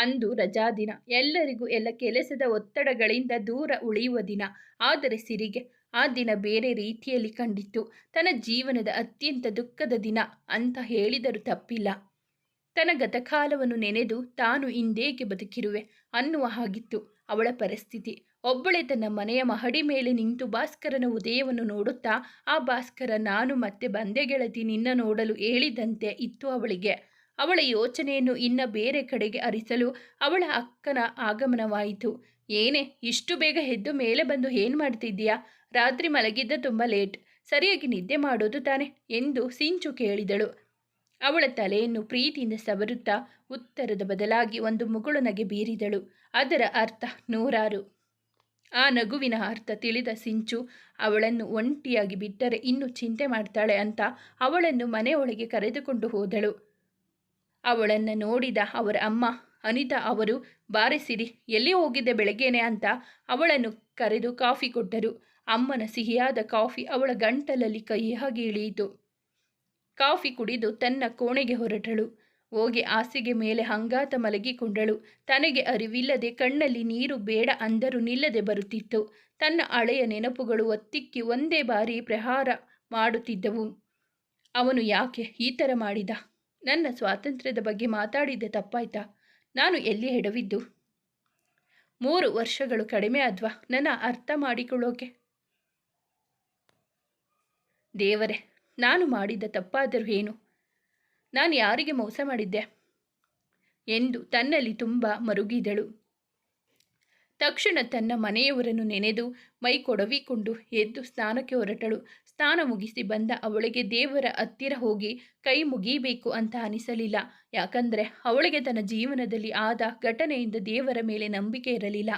ಅಂದು ರಜಾ ದಿನ. ಎಲ್ಲರಿಗೂ ಎಲ್ಲ ಕೆಲಸದ ಒತ್ತಡಗಳಿಂದ ದೂರ ಉಳಿಯುವ ದಿನ. ಆದರೆ ಸಿರಿಗೆ, ಆ ದಿನ ಬೇರೆ ರೀತಿಯಲ್ಲಿ ಕಂಡಿತ್ತು. ತನ್ನ ಜೀವನದ ಅತ್ಯಂತ ದುಃಖದ ದಿನ ಅಂತ ಹೇಳಿದರೂ ತಪ್ಪಿಲ್ಲ. ತನ್ನ ಗತಕಾಲವನ್ನು ನೆನೆದು ತಾನು ಇಂದೇಕೆ ಬದುಕಿರುವೆ ಅನ್ನುವ ಹಾಗಿತ್ತು ಅವಳ ಪರಿಸ್ಥಿತಿ. ಒಬ್ಬಳೇ ತನ್ನ ಮನೆಯ ಮಹಡಿ ಮೇಲೆ ನಿಂತು ಭಾಸ್ಕರನ ಉದಯವನ್ನು ನೋಡುತ್ತಾ, ಆ ಭಾಸ್ಕರ, ನಾನು ಮತ್ತೆ ಬಂದೆ ಗೆಳತಿ, ನಿನ್ನ ನೋಡಲು ಹೇಳಿದಂತೆ ಇತ್ತು ಅವಳಿಗೆ. ಅವಳ ಯೋಚನೆಯನ್ನು ಇನ್ನ ಬೇರೆ ಕಡೆಗೆ ಅರಿಸಲು ಅವಳ ಅಕ್ಕನ ಆಗಮನವಾಯಿತು. ಏನೇ, ಇಷ್ಟು ಬೇಗ ಎದ್ದು ಮೇಲೆ ಬಂದು ಏನು ಮಾಡ್ತಿದ್ದೀಯಾ? ರಾತ್ರಿ ಮಲಗಿದ್ದ ತುಂಬ ಲೇಟ್. ಸರಿಯಾಗಿ ನಿದ್ದೆ ಮಾಡೋದು ತಾನೆ? ಎಂದು ಸಿಂಚು ಕೇಳಿದಳು. ಅವಳ ತಲೆಯನ್ನು ಪ್ರೀತಿಯಿಂದ ಸವರುತ್ತಾ ಉತ್ತರದ ಬದಲಾಗಿ ಒಂದು ಮುಗುಳು ನಗೆ ಬೀರಿದಳು. ಅದರ ಅರ್ಥ ನೂರಾರು. ಆ ನಗುವಿನ ಅರ್ಥ ತಿಳಿದ ಸಿಂಚು ಅವಳನ್ನು ಒಂಟಿಯಾಗಿ ಬಿಟ್ಟರೆ ಇನ್ನು ಚಿಂತೆ ಮಾಡ್ತಾಳೆ ಅಂತ ಅವಳನ್ನು ಮನೆಯೊಳಗೆ ಕರೆದುಕೊಂಡು ಹೋದಳು. ಅವಳನ್ನು ನೋಡಿದ ಅವರ ಅಮ್ಮ, ಅನಿತಾ ಅವರು, ಬಾರಿಸಿರಿ, ಎಲ್ಲಿ ಹೋಗಿದ್ದೆ ಬೆಳಗ್ಗೆನೆ ಅಂತ ಅವಳನ್ನು ಕರೆದು ಕಾಫಿ ಕೊಟ್ಟರು. ಅಮ್ಮನ ಸಿಹಿಯಾದ ಕಾಫಿ ಅವಳ ಗಂಟಲಲ್ಲಿ ಕೈಯಾಗಿ ಇಳಿಯಿತು. ಕಾಫಿ ಕುಡಿದು ತನ್ನ ಕೋಣೆಗೆ ಹೊರಟಳು. ಹೋಗಿ ಹಾಸಿಗೆ ಮೇಲೆ ಹಂಗಾತ ಮಲಗಿಕೊಂಡಳು. ತನಗೆ ಅರಿವಿಲ್ಲದೆ ಕಣ್ಣಲ್ಲಿ ನೀರು ಬೇಡ ಅಂದರೂ ನಿಲ್ಲದೆ ಬರುತ್ತಿತ್ತು. ತನ್ನ ಹಳೆಯ ನೆನಪುಗಳು ಒತ್ತಿಕ್ಕಿ ಒಂದೇ ಬಾರಿ ಪ್ರಹಾರ ಮಾಡುತ್ತಿದ್ದವು. ಅವನು ಯಾಕೆ ಈ ಥರ ಮಾಡಿದ? ನನ್ನ ಸ್ವಾತಂತ್ರ್ಯದ ಬಗ್ಗೆ ಮಾತಾಡಿದ್ದೆ ತಪ್ಪಾಯ್ತಾ? ನಾನು ಎಲ್ಲಿ ಹೆಡವಿದ್ದು? ಮೂರು ವರ್ಷಗಳು ಕಡಿಮೆ ಆದ್ವಾ ನನ್ನ ಅರ್ಥ ಮಾಡಿಕೊಳ್ಳೋಕೆ? ದೇವರೇ, ನಾನು ಮಾಡಿದ್ದ ತಪ್ಪಾದರೂ ಏನು? ನಾನು ಯಾರಿಗೆ ಮೋಸ ಮಾಡಿದ್ದೆ? ಎಂದು ತನ್ನಲ್ಲಿ ತುಂಬ ಮರುಗಿದಳು. ತಕ್ಷಣ ತನ್ನ ಮನೆಯವರನ್ನು ನೆನೆದು ಮೈ ಕೊಡವಿಕೊಂಡು ಎದ್ದು ಸ್ನಾನಕ್ಕೆ ಹೊರಟಳು. ಸ್ನಾನ ಮುಗಿಸಿ ಬಂದ ಅವಳಿಗೆ ದೇವರ ಹತ್ತಿರ ಹೋಗಿ ಕೈ ಮುಗಿಬೇಕು ಅಂತ ಅನಿಸಲಿಲ್ಲ. ಯಾಕಂದರೆ ಅವಳಿಗೆ ತನ್ನ ಜೀವನದಲ್ಲಿ ಆದ ಘಟನೆಯಿಂದ ದೇವರ ಮೇಲೆ ನಂಬಿಕೆ ಇರಲಿಲ್ಲ.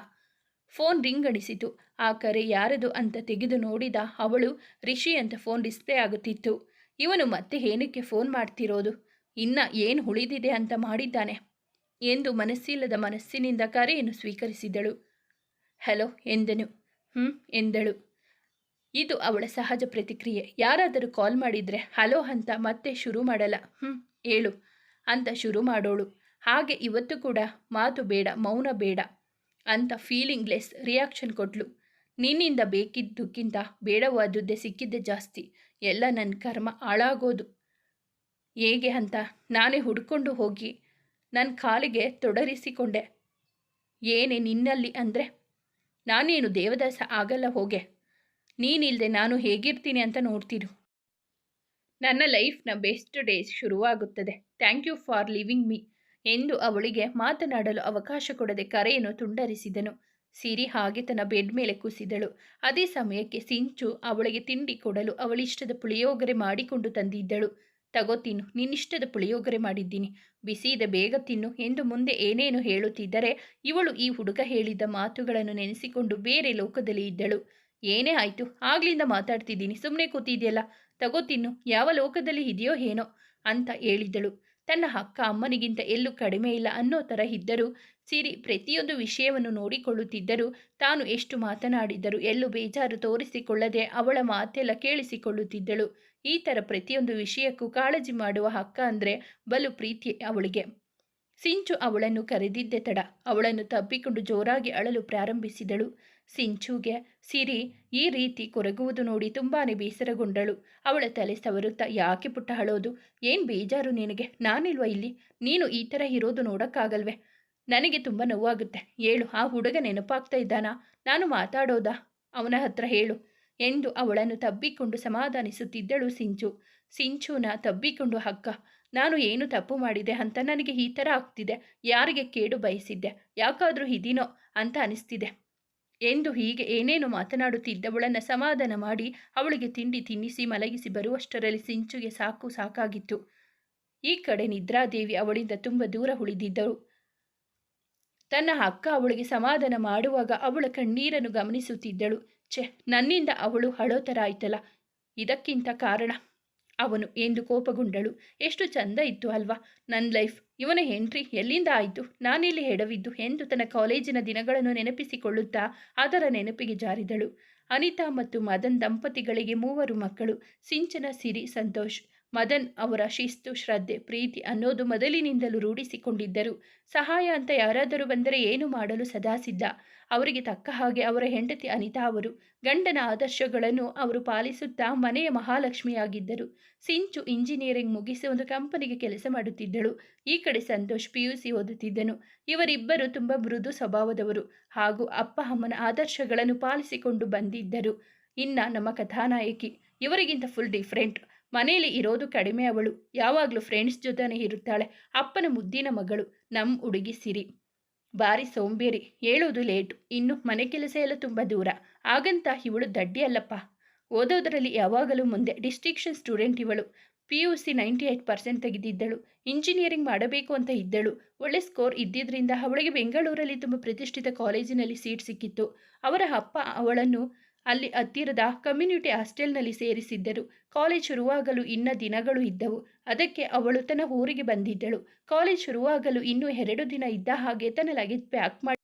ಫೋನ್ ರಿಂಗ್ ಅಣಿಸಿತು ಆ ಕರೆ ಯಾರದು ಅಂತ ತೆಗೆದು ನೋಡಿದ ಅವಳು ರಿಷಿ ಅಂತ ಫೋನ್ ಡಿಸ್ಪ್ಲೇ ಆಗುತ್ತಿತ್ತು. ಇವನು ಮತ್ತೆ ಏನಕ್ಕೆ ಫೋನ್ ಮಾಡ್ತಿರೋದು? ಇನ್ನ ಏನು ಉಳಿದಿದೆ ಅಂತ ಮಾಡಿದ್ದಾನೆ? ಎಂದು ಮನಸ್ಸಿಲ್ಲದ ಮನಸ್ಸಿನಿಂದ ಕರೆಯನ್ನು ಸ್ವೀಕರಿಸಿದಳು. ಹಲೋ ಎಂದನು. ಹ್ಞೂ ಎಂದಳು. ಇದು ಅವಳ ಸಹಜ ಪ್ರತಿಕ್ರಿಯೆ. ಯಾರಾದರೂ ಕಾಲ್ ಮಾಡಿದರೆ ಹಲೋ ಅಂತ ಮತ್ತೆ ಶುರು ಮಾಡಲ್ಲ. ಹ್ಞೂ ಹೇಳು ಅಂತ ಶುರು ಮಾಡೋಳು. ಹಾಗೆ ಇವತ್ತು ಕೂಡ ಮಾತು ಬೇಡ, ಮೌನ ಬೇಡ ಅಂತ ಫೀಲಿಂಗ್ಲೆಸ್ ರಿಯಾಕ್ಷನ್ ಕೊಟ್ಲು. ನಿನ್ನಿಂದ ಬೇಕಿದ್ದಕ್ಕಿಂತ ಬೇಡವಾದದ್ದೇ ಸಿಕ್ಕಿದ್ದೆ ಜಾಸ್ತಿ. ಎಲ್ಲ ನನ್ನ ಕರ್ಮ ಹಾಳಾಗೋದು. ಹೇಗೆ ಅಂತ ನಾನೇ ಹುಡ್ಕೊಂಡು ಹೋಗಿ ನನ್ನ ಕಾಲಿಗೆ ತೊಡರಿಸಿಕೊಂಡೆ. ಏನೇ ನಿನ್ನಲ್ಲಿ ಅಂದರೆ ನಾನೇನು ದೇವದಾಸ ಆಗಲ್ಲ ಹೋಗೆ. ನೀನಿಲ್ಲದೆ ನಾನು ಹೇಗಿರ್ತೀನಿ ಅಂತ ನೋಡ್ತಿರು. ನನ್ನ ಲೈಫ್ನ ಬೆಸ್ಟ್ ಡೇಸ್ ಶುರುವಾಗುತ್ತದೆ. Thank you for living me ಎಂದು ಅವಳಿಗೆ ಮಾತನಾಡಲು ಅವಕಾಶ ಕೊಡದೆ ಕರೆಯನ್ನು ತುಂಡರಿಸಿದನು. ಸಿರಿ ಹಾಗೆ ತನ್ನ ಬೆಡ್ ಮೇಲೆ ಕುಸಿದಳು. ಅದೇ ಸಮಯಕ್ಕೆ ಸಿಂಚು ಅವಳಿಗೆ ತಿಂಡಿ ಕೊಡಲು ಅವಳಿಷ್ಟದ ಪುಳಿಯೋಗರೆ ಮಾಡಿಕೊಂಡು ತಂದಿದ್ದಳು. ತಗೋ ತಿನ್ನು. ನಿನ್ನಿಷ್ಟದ ಪುಳಿಯೋಗರೆ ಮಾಡಿದ್ದೀನಿ. ಬಿಸಿ ಇದೆ, ಬೇಗ ತಿನ್ನು ಎಂದು ಮುಂದೆ ಏನೇನು ಹೇಳುತ್ತಿದ್ದರೆ ಇವಳು ಈ ಹುಡುಗ ಹೇಳಿದ ಮಾತುಗಳನ್ನು ನೆನೆಸಿಕೊಂಡು ಬೇರೆ ಲೋಕದಲ್ಲಿ ಇದ್ದಳು. ಏನೇ ಆಯಿತು, ಆಗ್ಲಿಂದ ಮಾತಾಡ್ತಿದ್ದೀನಿ. ಸುಮ್ಮನೆ ಕೂತಿದೆಯಲ್ಲ, ತಗೋ ತಿನ್ನು. ಯಾವ ಲೋಕದಲ್ಲಿ ಇದೆಯೋ ಏನೋ ಅಂತ ಹೇಳಿದಳು. ತನ್ನ ಅಕ್ಕ ಅಮ್ಮನಿಗಿಂತ ಎಲ್ಲೂ ಕಡಿಮೆ ಇಲ್ಲ ಅನ್ನೋ ಥರ ಇದ್ದರೂ, ಸಿರಿ ಪ್ರತಿಯೊಂದು ವಿಷಯವನ್ನು ನೋಡಿಕೊಳ್ಳುತ್ತಿದ್ದರೂ ತಾನು ಎಷ್ಟು ಮಾತನಾಡಿದ್ದರೂ ಎಲ್ಲೂ ಬೇಜಾರು ತೋರಿಸಿಕೊಳ್ಳದೆ ಅವಳ ಮಾತೆಲ್ಲ ಕೇಳಿಸಿಕೊಳ್ಳುತ್ತಿದ್ದಳು. ಈ ಥರ ಪ್ರತಿಯೊಂದು ವಿಷಯಕ್ಕೂ ಕಾಳಜಿ ಮಾಡುವ ಹಕ್ಕ ಅಂದರೆ ಬಲು ಪ್ರೀತಿ ಅವಳಿಗೆ. ಸಿಂಚು ಅವಳನ್ನು ಕರೆದಿದ್ದೆ ತಡ. ಅವಳನ್ನು ತಬ್ಬಿಕೊಂಡು ಜೋರಾಗಿ ಅಳಲು ಪ್ರಾರಂಭಿಸಿದಳು. ಸಿಂಚುಗೆ, ಸಿರಿ, ಈ ರೀತಿ ಕೊರಗುವುದು ನೋಡಿ ತುಂಬಾ ಬೇಸರಗೊಂಡಳು. ಅವಳ ತಲೆ ಸವರುತ್ತಾ, ಯಾಕೆ ಪುಟ್ಟ ಹಳೋದು ಏನು ಬೇಜಾರು ನಿನಗೆ? ನಾನಿಲ್ವ ಇಲ್ಲಿ? ನೀನು ಈ ಥರ ಇರೋದು ನೋಡೋಕ್ಕಾಗಲ್ವೇ? ನನಗೆ ತುಂಬ ನೋವಾಗುತ್ತೆ. ಹೇಳು, ಆ ಹುಡುಗ ನೆನಪಾಗ್ತಾ ಇದ್ದಾನಾ? ನಾನು ಮಾತಾಡೋದಾ? ಅವನ ಹತ್ರ ಹೇಳು. ಎಂದು ಅವಳನ್ನು ತಬ್ಬಿಕೊಂಡು ಸಮಾಧಾನಿಸುತ್ತಿದ್ದಳು ಸಿಂಚು. ಸಿಂಚುನ ತಬ್ಬಿಕೊಂಡು, ಅಕ್ಕ, ನಾನು ಏನು ತಪ್ಪು ಮಾಡಿದೆ ಅಂತ ನನಗೆ ಈ ಥರ ಆಗ್ತಿದೆ. ಯಾರಿಗೆ ಕೇಡು ಬಯಸಿದ್ದೆ? ಯಾಕಾದರೂ ಇದೀನೋ ಅಂತ ಅನಿಸ್ತಿದೆ. ಎಂದು ಹೀಗೆ ಏನೇನು ಮಾತನಾಡುತ್ತಿದ್ದವಳನ್ನು ಸಮಾಧಾನ ಮಾಡಿ ಅವಳಿಗೆ ತಿಂಡಿ ತಿನ್ನಿಸಿ ಮಲಗಿಸಿ ಬರುವಷ್ಟರಲ್ಲಿ ಸಿಂಚುಗೆ ಸಾಕು ಸಾಕಾಗಿತ್ತು. ಈ ಕಡೆ ನಿದ್ರಾದೇವಿ ಅವಳಿಂದ ತುಂಬ ದೂರ ಉಳಿದಿದ್ದಳು. ತನ್ನ ಅಕ್ಕ ಅವಳಿಗೆ ಸಮಾಧಾನ ಮಾಡುವಾಗ ಅವಳ ಕಣ್ಣೀರನ್ನು ಗಮನಿಸುತ್ತಿದ್ದಳು. ಛೆ, ನನ್ನಿಂದ ಅವಳು ಹಳೋ ಥರ ಆಯ್ತಲ್ಲ ಇದಕ್ಕಿಂತ ಕಾರಣ? ಅವನು ಎಂದು ಕೋಪಗೊಂಡಳು. ಎಷ್ಟು ಚಂದ ಇತ್ತು ಅಲ್ವಾ? ನನ್ನ ಲೈಫ್. ಇವನ ಎಂಟ್ರಿ ಎಲ್ಲಿಂದ ಆಯಿತು? ನಾನಿಲ್ಲಿ ಹೆಡವಿದ್ದು ಎಂದು ತನ್ನ ಕಾಲೇಜಿನ ದಿನಗಳನ್ನು ನೆನಪಿಸಿಕೊಳ್ಳುತ್ತಾ ಅದರ ನೆನಪಿಗೆ ಜಾರಿದಳು. ಅನಿತಾ ಮತ್ತು ಮದನ್ ದಂಪತಿಗಳಿಗೆ ಮೂವರು ಮಕ್ಕಳು. ಸಿಂಚನ, ಸಿರಿ, ಸಂತೋಷ್. ಮದನ್ ಅವರ ಶಿಸ್ತು, ಶ್ರದ್ಧೆ, ಪ್ರೀತಿ ಅನ್ನೋದು ಮೊದಲಿನಿಂದಲೂ ರೂಢಿಸಿಕೊಂಡಿದ್ದರು. ಸಹಾಯ ಅಂತ ಯಾರಾದರೂ ಬಂದರೆ ಏನು ಮಾಡಲು ಸದಾ ಸಿದ್ಧ. ಅವರಿಗೆ ತಕ್ಕ ಹಾಗೆ ಅವರ ಹೆಂಡತಿ ಅನಿತಾ ಅವರು ಗಂಡನ ಆದರ್ಶಗಳನ್ನು ಅವರು ಪಾಲಿಸುತ್ತಾ ಮನೆಯ ಮಹಾಲಕ್ಷ್ಮಿಯಾಗಿದ್ದರು. ಸಿಂಚು ಇಂಜಿನಿಯರಿಂಗ್ ಮುಗಿಸಿ ಒಂದು ಕಂಪನಿಗೆ ಕೆಲಸ ಮಾಡುತ್ತಿದ್ದಳು. ಈ ಕಡೆ ಸಂತೋಷ್ ಪಿ ಯು ಸಿ ಓದುತ್ತಿದ್ದನು. ಇವರಿಬ್ಬರು ತುಂಬ ಮೃದು ಸ್ವಭಾವದವರು ಹಾಗೂ ಅಪ್ಪ ಅಮ್ಮನ ಆದರ್ಶಗಳನ್ನು ಪಾಲಿಸಿಕೊಂಡು ಬಂದಿದ್ದರು. ಇನ್ನ ನಮ್ಮ ಕಥಾನಾಯಕಿ, ಇವರಿಗಿಂತ ಫುಲ್ ಡಿಫ್ರೆಂಟ್ ಮನೆಯಲ್ಲಿ ಇರೋದು ಕಡಿಮೆ ಅವಳು. ಯಾವಾಗಲೂ ಫ್ರೆಂಡ್ಸ್ ಜೊತೆನೇ ಇರುತ್ತಾಳೆ. ಅಪ್ಪನ ಮುದ್ದಿನ ಮಗಳು. ನಮ್ಮ ಹುಡುಗಿ ಸಿರಿ. ಬಾರಿ ಸೋಂಬೇರಿ, ಹೇಳೋದು ಲೇಟು. ಇನ್ನು ಮನೆ ಕೆಲಸ ಎಲ್ಲ ತುಂಬ ದೂರ. ಹಾಗಂತ ಇವಳು ದಡ್ಡಿ ಅಲ್ಲಪ್ಪ. ಓದೋದರಲ್ಲಿ ಯಾವಾಗಲೂ ಮುಂದೆ ಡಿಸ್ಟಿಕ್ಷನ್ ಸ್ಟೂಡೆಂಟ್ ಇವಳು. P U C ninety eight percent ತೆಗೆದಿದ್ದಳು. Engineering ಮಾಡಬೇಕು ಅಂತ ಇದ್ದಳು. ಒಳ್ಳೆ ಸ್ಕೋರ್ ಇದ್ದಿದ್ದರಿಂದ ಅವಳಿಗೆ ಬೆಂಗಳೂರಲ್ಲಿ ತುಂಬ ಪ್ರತಿಷ್ಠಿತ ಕಾಲೇಜಿನಲ್ಲಿ ಸೀಟ್ ಸಿಕ್ಕಿತ್ತು. ಅವರ ಅಪ್ಪ ಅವಳನ್ನು ಅಲ್ಲಿ ಹತ್ತಿರದ ಕಮ್ಯುನಿಟಿ ಹಾಸ್ಟೆಲ್ನಲ್ಲಿ ಸೇರಿಸಿದ್ದರು. ಕಾಲೇಜ್ ಶುರುವಾಗಲು ಇನ್ನ ದಿನಗಳು ಇದ್ದವು. ಅದಕ್ಕೆ ಅವಳು ತನ್ನ ಊರಿಗೆ ಬಂದಿದ್ದಳು. ಕಾಲೇಜ್ ಶುರುವಾಗಲು ಇನ್ನೂ ಎರಡು ದಿನ ಇದ್ದ ಹಾಗೆ ತನ್ನ ಲಗೇಜ್ ಪ್ಯಾಕ್ ಮಾಡಿ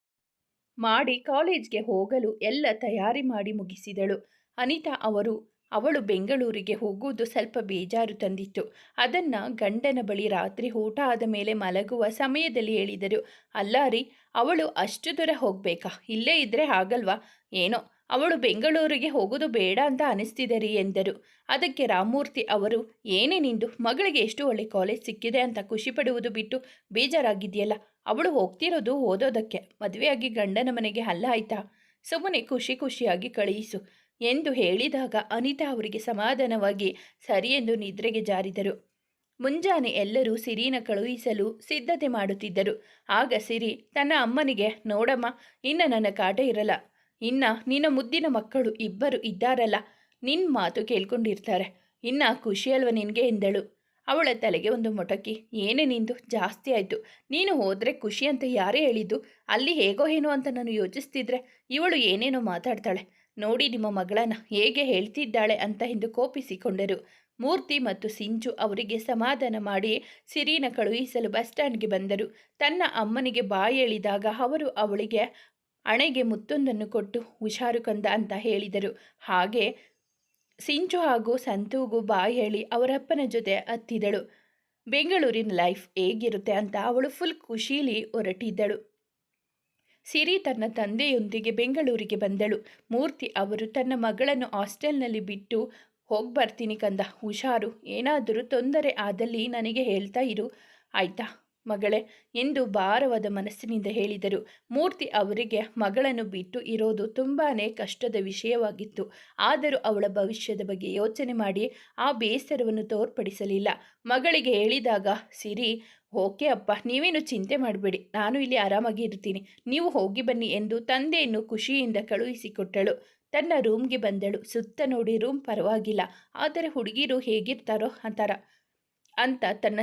ಮಾಡಿ ಕಾಲೇಜ್ಗೆ ಹೋಗಲು ಎಲ್ಲ ತಯಾರಿ ಮಾಡಿ ಮುಗಿಸಿದಳು. ಅನಿತಾ ಅವರು, ಅವಳು ಬೆಂಗಳೂರಿಗೆ ಹೋಗುವುದು ಸ್ವಲ್ಪ ಬೇಜಾರು ತಂದಿತ್ತು. ಅದನ್ನು ಗಂಡನ ಬಳಿ ರಾತ್ರಿ ಊಟ ಆದ ಮೇಲೆ ಮಲಗುವ ಸಮಯದಲ್ಲಿ ಹೇಳಿದರು. ಅಲ್ಲ ರೀ, ಅವಳು ಅಷ್ಟು ದೂರ ಹೋಗಬೇಕಾ? ಇಲ್ಲೇ ಇದ್ದರೆ ಆಗಲ್ವಾ? ಏನೋ ಅವಳು ಬೆಂಗಳೂರಿಗೆ ಹೋಗೋದು ಬೇಡ ಅಂತ ಅನಿಸ್ತಿದೆ ರೀ ಎಂದರು. ಅದಕ್ಕೆ ರಾಮಮೂರ್ತಿ ಅವರು, ಏನೇ ನಿಂದು, ಮಗಳಿಗೆ ಎಷ್ಟು ಒಳ್ಳೆ ಕಾಲೇಜ್ ಸಿಕ್ಕಿದೆ ಅಂತ ಖುಷಿ ಪಡುವುದು ಬಿಟ್ಟು ಬೇಜಾರಾಗಿದೆಯಲ್ಲ ಅವಳು ಹೋಗ್ತಿರೋದು ಓದೋದಕ್ಕೆ, ಮದುವೆಯಾಗಿ ಗಂಡನ ಮನೆಗೆ ಹಲ್ಲ ಆಯ್ತಾ? ಸುಮ್ಮನೆ ಖುಷಿ ಖುಷಿಯಾಗಿ ಕಳುಹಿಸು ಎಂದು ಹೇಳಿದಾಗ ಅನಿತಾ ಅವರಿಗೆ ಸಮಾಧಾನವಾಗಿ ಸರಿ ಎಂದು ನಿದ್ರೆಗೆ ಜಾರಿದರು. ಮುಂಜಾನೆ ಎಲ್ಲರೂ ಸಿರಿನ ಕಳುಹಿಸಲು ಸಿದ್ಧತೆ ಮಾಡುತ್ತಿದ್ದರು. ಆಗ ಸಿರಿ, ತನ್ನ ಅಮ್ಮನಿಗೆ, ನೋಡಮ್ಮ, ಇನ್ನು ನನ್ನ ಕಾಟ ಇರಲ್ಲ ಇನ್ನ ನಿನ್ನ ಮುದ್ದಿನ ಮಕ್ಕಳು ಇಬ್ಬರು ಇದ್ದಾರಲ್ಲ ನಿನ್ನ ಮಾತು ಕೇಳ್ಕೊಂಡಿರ್ತಾರೆ. ಇನ್ನ ಖುಷಿಯಲ್ವ ನಿನಗೆ ಎಂದಳು. ಅವಳ ತಲೆಗೆ ಒಂದು ಮೊಟಕಿ. ಏನೇ ನಿಂದು, ಜಾಸ್ತಿ ಆಯಿತು. ನೀನು ಹೋದರೆ ಖುಷಿ ಅಂತ ಯಾರೇ ಹೇಳಿದ್ದು, ಅಲ್ಲಿ ಹೇಗೋ ಏನೋ ಅಂತ ನಾನು ಯೋಚಿಸ್ತಿದ್ರೆ ಇವಳು ಏನೇನೋ ಮಾತಾಡ್ತಾಳೆ. ನೋಡಿ ನಿಮ್ಮ ಮಗಳನ್ನ, ಹೇಗೆ ಹೇಳ್ತಿದ್ದಾಳೆ ಅಂತ ಎಂದು ಕೋಪಿಸಿಕೊಂಡರು. ಮೂರ್ತಿ ಮತ್ತು ಸಿಂಚು ಅವರಿಗೆ ಸಮಾಧಾನ ಮಾಡಿ ಸಿರಿನ ಕಳುಹಿಸಲು ಬಸ್ ಸ್ಟ್ಯಾಂಡ್ಗೆ ಬಂದರು. ತನ್ನ ಅಮ್ಮನಿಗೆ ಬಾಯಿ ಹೇಳಿದಾಗ ಅವರು ಅವಳಿಗೆ ಹಣೆಗೆ ಮುತ್ತೊಂದನ್ನು ಕೊಟ್ಟು ಹುಷಾರು ಕಂದ ಅಂತ ಹೇಳಿದರು. ಹಾಗೆ ಸಿಂಚು ಹಾಗೂ ಸಂತೂಗೂ ಬಾಯಿ ಹೇಳಿ ಅವರಪ್ಪನ ಜೊತೆ ಹತ್ತಿದಳು ಬೆಂಗಳೂರಿನ ಲೈಫ್ ಹೇಗಿರುತ್ತೆ ಅಂತ ಅವಳು ಫುಲ್ ಖುಷೀಲಿ ಹೊರಟಿದ್ದಳು. ಸಿರಿ ತನ್ನ ತಂದೆಯೊಂದಿಗೆ ಬೆಂಗಳೂರಿಗೆ ಬಂದಳು. ಮೂರ್ತಿ ಅವರು ತನ್ನ ಮಗಳನ್ನು ಹಾಸ್ಟೆಲ್ನಲ್ಲಿ ಬಿಟ್ಟು ಹೋಗಿ ಬರ್ತೀನಿ ಕಂದ. ಹುಷಾರು, ಏನಾದರೂ ತೊಂದರೆ ಆದಲ್ಲಿ ನನಗೆ ಹೇಳ್ತಾ ಇರು. ಆಯ್ತಾ? ಮಗಳೇ ಎಂದು ಭಾರವಾದ ಮನಸ್ಸಿನಿಂದ ಹೇಳಿದರು. ಮೂರ್ತಿ ಅವರಿಗೆ ಮಗಳನ್ನು ಬಿಟ್ಟು ಇರೋದು ತುಂಬಾ ಕಷ್ಟದ ವಿಷಯವಾಗಿತ್ತು. ಆದರೂ ಅವಳ ಭವಿಷ್ಯದ ಬಗ್ಗೆ ಯೋಚನೆ ಮಾಡಿ ಆ ಬೇಸರವನ್ನು ತೋರ್ಪಡಿಸಲಿಲ್ಲ. ಮಗಳಿಗೆ ಹೇಳಿದಾಗ, ಸಿರಿ, ಓಕೆ ಅಪ್ಪ, ನೀವೇನು ಚಿಂತೆ ಮಾಡಬೇಡಿ. ನಾನು ಇಲ್ಲಿ ಆರಾಮಾಗಿ ಇರ್ತೀನಿ. ನೀವು ಹೋಗಿ ಬನ್ನಿ ಎಂದು ತಂದೆಯನ್ನು ಖುಷಿಯಿಂದ ಕಳುಹಿಸಿಕೊಟ್ಟಳು. ತನ್ನ ರೂಮ್ಗೆ ಬಂದಳು. ಸುತ್ತ ನೋಡಿ ರೂಮ್ ಪರವಾಗಿಲ್ಲ. ಆದರೆ ಹುಡುಗಿರು ಹೇಗಿರ್ತಾರೋ ಅಂತಾರ ಅಂತ ತನ್ನ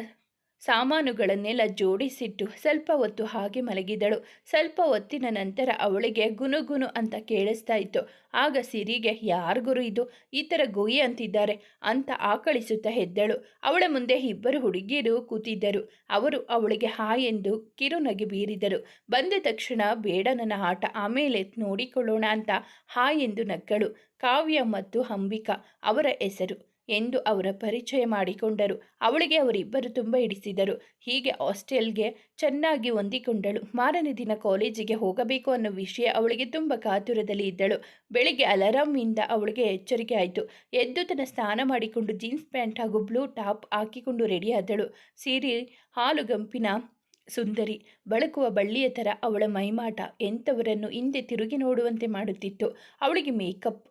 ಸಾಮಾನುಗಳನ್ನೆಲ್ಲ ಜೋಡಿಸಿಟ್ಟು ಸ್ವಲ್ಪ ಹೊತ್ತು ಹಾಗೆ ಮಲಗಿದಳು. ಸ್ವಲ್ಪ ಹೊತ್ತಿನ ನಂತರ ಅವಳಿಗೆ ಗುನುಗುನು ಅಂತ ಕೇಳಿಸ್ತಾ ಇತ್ತು. ಆಗ ಸಿರಿಗೆ ಯಾರಿಗುರು ಇದು? ಈ ಥರ ಗೋಯಿ ಅಂತಿದ್ದಾರೆ ಅಂತ ಆಕಳಿಸುತ್ತಾ ಎದ್ದಳು ಅವಳ ಮುಂದೆ ಇಬ್ಬರು ಹುಡುಗಿಯರು ಕೂತಿದ್ದರು. ಅವರು ಅವಳಿಗೆ ಹಾಯ್ ಎಂದು ಕಿರುನಗೆ ಬೀರಿದರು. ಬಂದ ತಕ್ಷಣ, ಬೇಡ ನನ್ನ ಆಟ, ಆಮೇಲೆ ನೋಡಿಕೊಳ್ಳೋಣ ಅಂತ ಹಾಯ್ ಎಂದು ನಕ್ಕಳು. ಕಾವ್ಯ ಮತ್ತು ಅಂಬಿಕಾ ಅವರ ಹೆಸರು. ಎಂದು ಅವರ ಪರಿಚಯ ಮಾಡಿಕೊಂಡರು. ಅವಳಿಗೆ ಅವರಿಬ್ಬರು ತುಂಬ ಹಿಡಿಸಿದರು. ಹೀಗೆ ಹಾಸ್ಟೆಲ್ಗೆ ಚೆನ್ನಾಗಿ ಹೊಂದಿಕೊಂಡಳು. ಮಾರನೇ ದಿನ ಕಾಲೇಜಿಗೆ ಹೋಗಬೇಕು ಅನ್ನೋ ವಿಷಯ ಅವಳಿಗೆ ತುಂಬ ಕಾತುರದಲ್ಲಿ ಇದ್ದಳು. ಬೆಳಿಗ್ಗೆ ಇಂದ ಅವಳಿಗೆ ಎಚ್ಚರಿಕೆ ಆಯಿತು. ಎದ್ದು ತನ್ನ ಸ್ನಾನ ಮಾಡಿಕೊಂಡು ಜೀನ್ಸ್ ಪ್ಯಾಂಟ್ ಹಾಗೂ ಬ್ಲೂ ಟಾಪ್ ಹಾಕಿಕೊಂಡು ರೆಡಿಯಾದಳು ಸೀರೆ ಹಾಲುಗಂಪಿನ ಸುಂದರಿ ಬಳಕುವ ಬಳ್ಳಿಯ ಥರ ಅವಳ ಮೈಮಾಟ ಎಂಥವರನ್ನು ಹಿಂದೆ ತಿರುಗಿ ನೋಡುವಂತೆ ಮಾಡುತ್ತಿತ್ತು. ಅವಳಿಗೆ ಮೇಕಪ್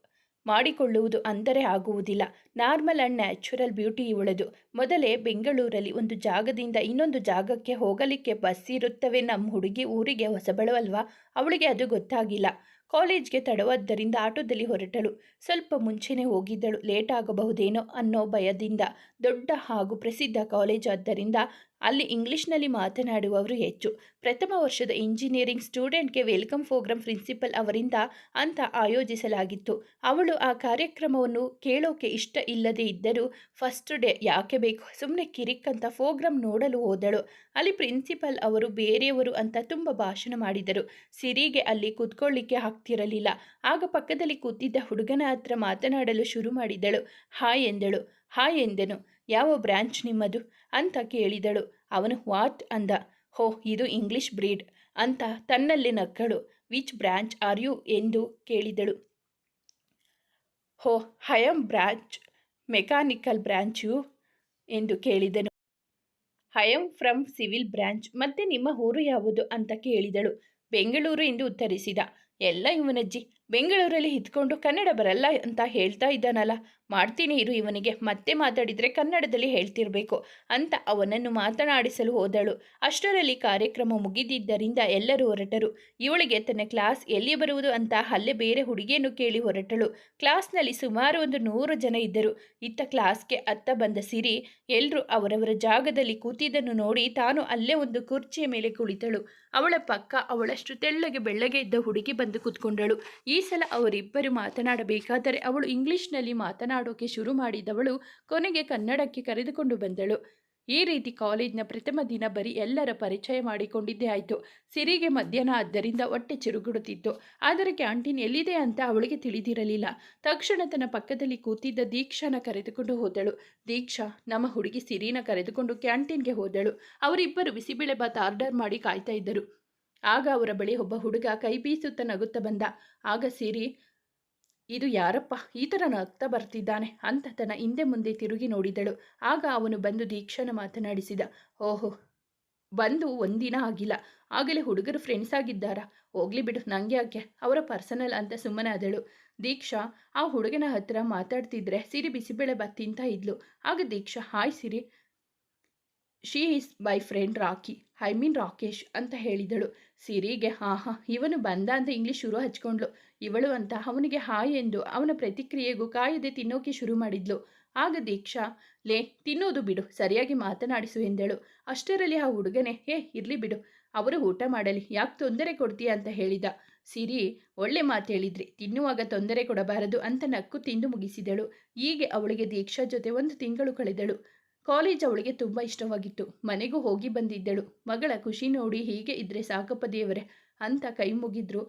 ಮಾಡಿಕೊಳ್ಳುವುದು ಅಂದರೆ ಆಗುವುದಿಲ್ಲ. ನಾರ್ಮಲ್ ಆ್ಯಂಡ್ ನ್ಯಾಚುರಲ್ ಬ್ಯೂಟಿ ಇವಳದು ಮೊದಲೇ ಬೆಂಗಳೂರಲ್ಲಿ ಒಂದು ಜಾಗದಿಂದ ಇನ್ನೊಂದು ಜಾಗಕ್ಕೆ ಹೋಗಲಿಕ್ಕೆ ಬಸ್ ಇರುತ್ತವೆ. ನಮ್ಮ ಹುಡುಗಿ ಊರಿಗೆ ಹೊಸಬಳು ಅಲ್ವಾ ಅವಳಿಗೆ ಅದು ಗೊತ್ತಾಗಿಲ್ಲ. ಕಾಲೇಜ್ಗೆ ತಡವಾದ್ದರಿಂದ ಆಟೋದಲ್ಲಿ ಹೊರಟಳು. ಸ್ವಲ್ಪ ಮುಂಚೆನೇ ಹೋಗಿದ್ದಳು. ಲೇಟ್ ಆಗಬಹುದೇನೋ ಅನ್ನೋ ಭಯದಿಂದ. ದೊಡ್ಡ ಹಾಗೂ ಪ್ರಸಿದ್ಧ ಕಾಲೇಜ್ ಆದ್ದರಿಂದ ಅಲ್ಲಿ ಇಂಗ್ಲಿಷ್ನಲ್ಲಿ ಮಾತನಾಡುವವರು ಹೆಚ್ಚು. ಪ್ರಥಮ ವರ್ಷದ ಇಂಜಿನಿಯರಿಂಗ್ ಸ್ಟೂಡೆಂಟ್ಗೆ ವೆಲ್ಕಮ್ ಪ್ರೋಗ್ರಾಂ ಪ್ರಿನ್ಸಿಪಲ್ ಅವರಿಂದ ಅಂತ ಆಯೋಜಿಸಲಾಗಿತ್ತು. ಅವಳು ಆ ಕಾರ್ಯಕ್ರಮವನ್ನು ಕೇಳೋಕೆ ಇಷ್ಟ ಇಲ್ಲದೇ ಇದ್ದರೂ ಫಸ್ಟ್ ಡೇ ಯಾಕೆ ಬೇಕು? ಸುಮ್ಮನೆ ಕಿರಿಕ್ ಅಂತ ಪ್ರೋಗ್ರಾಮ್ ನೋಡಲು ಹೋದಳು. ಅಲ್ಲಿ ಪ್ರಿನ್ಸಿಪಲ್ ಅವರು ಬೇರೆಯವರು ಅಂತ ತುಂಬ ಭಾಷಣ ಮಾಡಿದರು. ಸಿರಿಗೆ ಅಲ್ಲಿ ಕೂತ್ಕೊಳ್ಳಿಕ್ಕೆ ಆಗ್ತಿರಲಿಲ್ಲ. ಆಗ ಪಕ್ಕದಲ್ಲಿ ಕೂತಿದ್ದ ಹುಡುಗನ ಹತ್ರ ಮಾತನಾಡಲು ಶುರು ಮಾಡಿದಳು. ಹಾಯ್ ಎಂದಳು. ಹಾಯ್ ಎಂದನು. ಯಾವ ಬ್ರ್ಯಾಂಚ್ ನಿಮ್ಮದು? ಅಂತ ಕೇಳಿದಳು. ಅವನು ವಾಟ್ ಅಂದ. ಹೋ, ಇದು ಇಂಗ್ಲಿಷ್ ಬ್ರೀಡ್ ಅಂತ ತನ್ನಲ್ಲಿ ನಕ್ಕಳು. ವಿಚ್ ಬ್ರ್ಯಾಂಚ್ ಆರ್ ಯು ಎಂದು ಕೇಳಿದಳು. ಹೋ I am branch mechanical branch ಎಂದು ಕೇಳಿದನು. I'm from civil branch. ಮತ್ತೆ ನಿಮ್ಮ ಊರು ಯಾವುದು? ಅಂತ ಕೇಳಿದಳು. ಬೆಂಗಳೂರು ಎಂದು ಉತ್ತರಿಸಿದ. ಎಲ್ಲ ಇವನಜ್ಜಿ ಬೆಂಗಳೂರಲ್ಲಿ ಇದ್ಕೊಂಡು ಕನ್ನಡ ಬರಲ್ಲ ಅಂತ ಹೇಳ್ತಾ ಇದ್ದಾನಲ್ಲ. ಮಾಡ್ತೀನಿ ಇರು ಇವನಿಗೆ. ಮತ್ತೆ ಮಾತಾಡಿದರೆ ಕನ್ನಡದಲ್ಲಿ ಹೇಳ್ತಿರ್ಬೇಕು ಅಂತ ಅವನನ್ನು ಮಾತನಾಡಿಸಲು ಹೋದಳು. ಅಷ್ಟರಲ್ಲಿ ಕಾರ್ಯಕ್ರಮ ಮುಗಿದಿದ್ದರಿಂದ ಎಲ್ಲರೂ ಹೊರಟರು. ಇವಳಿಗೆ ತನ್ನ ಕ್ಲಾಸ್ ಎಲ್ಲಿ ಬರುವುದು ಅಂತ ಅಲ್ಲೇ ಬೇರೆ ಹುಡುಗಿಯನ್ನು ಕೇಳಿ ಹೊರಟಳು. ಕ್ಲಾಸ್ನಲ್ಲಿ ಸುಮಾರು ಒಂದು ನೂರು ಜನ ಇದ್ದರು. ಇತ್ತ ಕ್ಲಾಸ್ಗೆ ಅತ್ತ ಬಂದ ಸಿರಿ ಎಲ್ಲರೂ ಅವರವರ ಜಾಗದಲ್ಲಿ ಕೂತಿದ್ದನ್ನು ನೋಡಿ ತಾನು ಅಲ್ಲೇ ಒಂದು ಕುರ್ಚಿಯ ಮೇಲೆ ಕುಳಿತಳು. ಅವಳ ಪಕ್ಕ ಅವಳಷ್ಟು ತೆಳ್ಳಗೆ ಬೆಳ್ಳಗೆ ಇದ್ದ ಹುಡುಗಿ ಬಂದು ಕೂತ್ಕೊಂಡಳು. ಸಲ ಅವರಿಬ್ಬರು ಮಾತನಾಡಬೇಕಾದರೆ ಅವಳು ಇಂಗ್ಲಿಷ್ನಲ್ಲಿ ಮಾತನಾಡೋಕೆ ಶುರು ಮಾಡಿದವಳು ಕೊನೆಗೆ ಕನ್ನಡಕ್ಕೆ ಕರೆದುಕೊಂಡು ಬಂದಳು. ಈ ರೀತಿ ಕಾಲೇಜ್ನ ಪ್ರಥಮ ದಿನ ಬರೀ ಎಲ್ಲರ ಪರಿಚಯ ಮಾಡಿಕೊಂಡಿದ್ದೇ ಆಯಿತು. ಸಿರಿಗೆ ಮಧ್ಯಾಹ್ನ ಆದ್ದರಿಂದ ಹೊಟ್ಟೆ ಚಿರುಗುಡುತ್ತಿತ್ತು ಆದರೆ ಕ್ಯಾಂಟೀನ್ ಎಲ್ಲಿದೆ ಅಂತ ಅವಳಿಗೆ ತಿಳಿದಿರಲಿಲ್ಲ. ತಕ್ಷಣ ತನ್ನ ಪಕ್ಕದಲ್ಲಿ ಕೂತಿದ್ದ ದೀಕ್ಷಾನ ಕರೆದುಕೊಂಡು ಹೋದಳು. ದೀಕ್ಷಾ, ನಮ್ಮ ಹುಡುಗಿ ಸಿರಿನ ಕರೆದುಕೊಂಡು ಕ್ಯಾಂಟೀನ್ಗೆ ಹೋದಳು. ಅವರಿಬ್ಬರು ಬಿಸಿಬೇಳೆ ಭಾತ್ ಆರ್ಡರ್ ಮಾಡಿ ಕಾಯ್ತಾ ಇದ್ದರು. ಆಗ ಅವರ ಬಳಿ ಒಬ್ಬ ಹುಡುಗ ಕೈ ಬೀಸುತ್ತ ನಗುತ್ತಾ ಬಂದ. ಆಗ ಸಿರಿ, ಇದು ಯಾರಪ್ಪ? ಈ ಥರ ನಗ್ತಾ ಬರ್ತಿದ್ದಾನೆ ಅಂತ ತನ್ನ ಹಿಂದೆ ಮುಂದೆ ತಿರುಗಿ ನೋಡಿದಳು. ಆಗ ಅವನು ಬಂದು ದೀಕ್ಷನ ಮಾತನಾಡಿಸಿದ. ಓಹೋ, ಬಂದು ಒಂದಿನ ಆಗಿಲ್ಲ. ಆಗಲೇ ಹುಡುಗರು ಫ್ರೆಂಡ್ಸ್ ಆಗಿದ್ದಾರಾ? ಹೋಗ್ಲಿ ಬಿಡು, ನಂಗೆ ಯಾಕೆ ಅವರ ಪರ್ಸನಲ್ ಅಂತ ಸುಮ್ಮನಾದಳು. ದೀಕ್ಷಾ, ಆ ಹುಡುಗನ ಹತ್ರ ಮಾತಾಡ್ತಿದ್ರೆ ಸಿರಿ ಬಿಸಿಬೇಳೆ ಬಾತ್ ತಿಂತ ಇದ್ಲು. ಆಗ Diksha, hi Siri. She is my friend Rocky I mean Rakesh ಅಂತ ಹೇಳಿದಳು. ಸಿರಿಗೆ, ಹಾ ಹಾ, ಇವನು ಬಂದ ಅಂತ ಇಂಗ್ಲೀಷ್ ಶುರು ಹಚ್ಕೊಂಡ್ಲು. ಇವಳು ಅಂತ ಅವನಿಗೆ ಹಾಯ್ ಎಂದು ಅವನ ಪ್ರತಿಕ್ರಿಯೆಗೂ ಕಾಯದೆ ತಿನ್ನೋಕೆ ಶುರು ಮಾಡಿದ್ಲು. ಆಗ ದೀಕ್ಷಾ, ಲೇ, ತಿನ್ನೋದು ಬಿಡು, ಸರಿಯಾಗಿ ಮಾತನಾಡಿಸು ಎಂದಳು. ಅಷ್ಟರಲ್ಲಿ ಆ ಹುಡುಗನೇ, ಹೇ, ಇರ್ಲಿ ಬಿಡು, ಅವರು ಊಟ ಮಾಡಲಿ, ಯಾಕೆ ತೊಂದರೆ ಕೊಡ್ತೀಯ ಅಂತ ಹೇಳಿದ. ಸಿರಿ, ಒಳ್ಳೆ ಮಾತು ಹೇಳಿದ್ರಿ, ತಿನ್ನುವಾಗ ತೊಂದರೆ ಕೊಡಬಾರದು ಅಂತ ನಕ್ಕು ತಿಂದು ಮುಗಿಸಿದಳು. ಹೀಗೆ ಅವಳಿಗೆ ದೀಕ್ಷಾ ಜೊತೆ ಒಂದು ತಿಂಗಳು ಕಳೆದಳು. ಕಾಲೇಜ್ ಅವಳಿಗೆ ತುಂಬ ಇಷ್ಟವಾಗಿತ್ತು. ಮನೆಗೂ ಹೋಗಿ ಬಂದಿದ್ದಳು. ಮಗಳ ಖುಷಿ ನೋಡಿ ಹೀಗೆ ಇದ್ರೆ ಸಾಕಪ್ಪ ದೇವರೇ ಅಂತ ಕೈ ಮುಗಿದ್ರು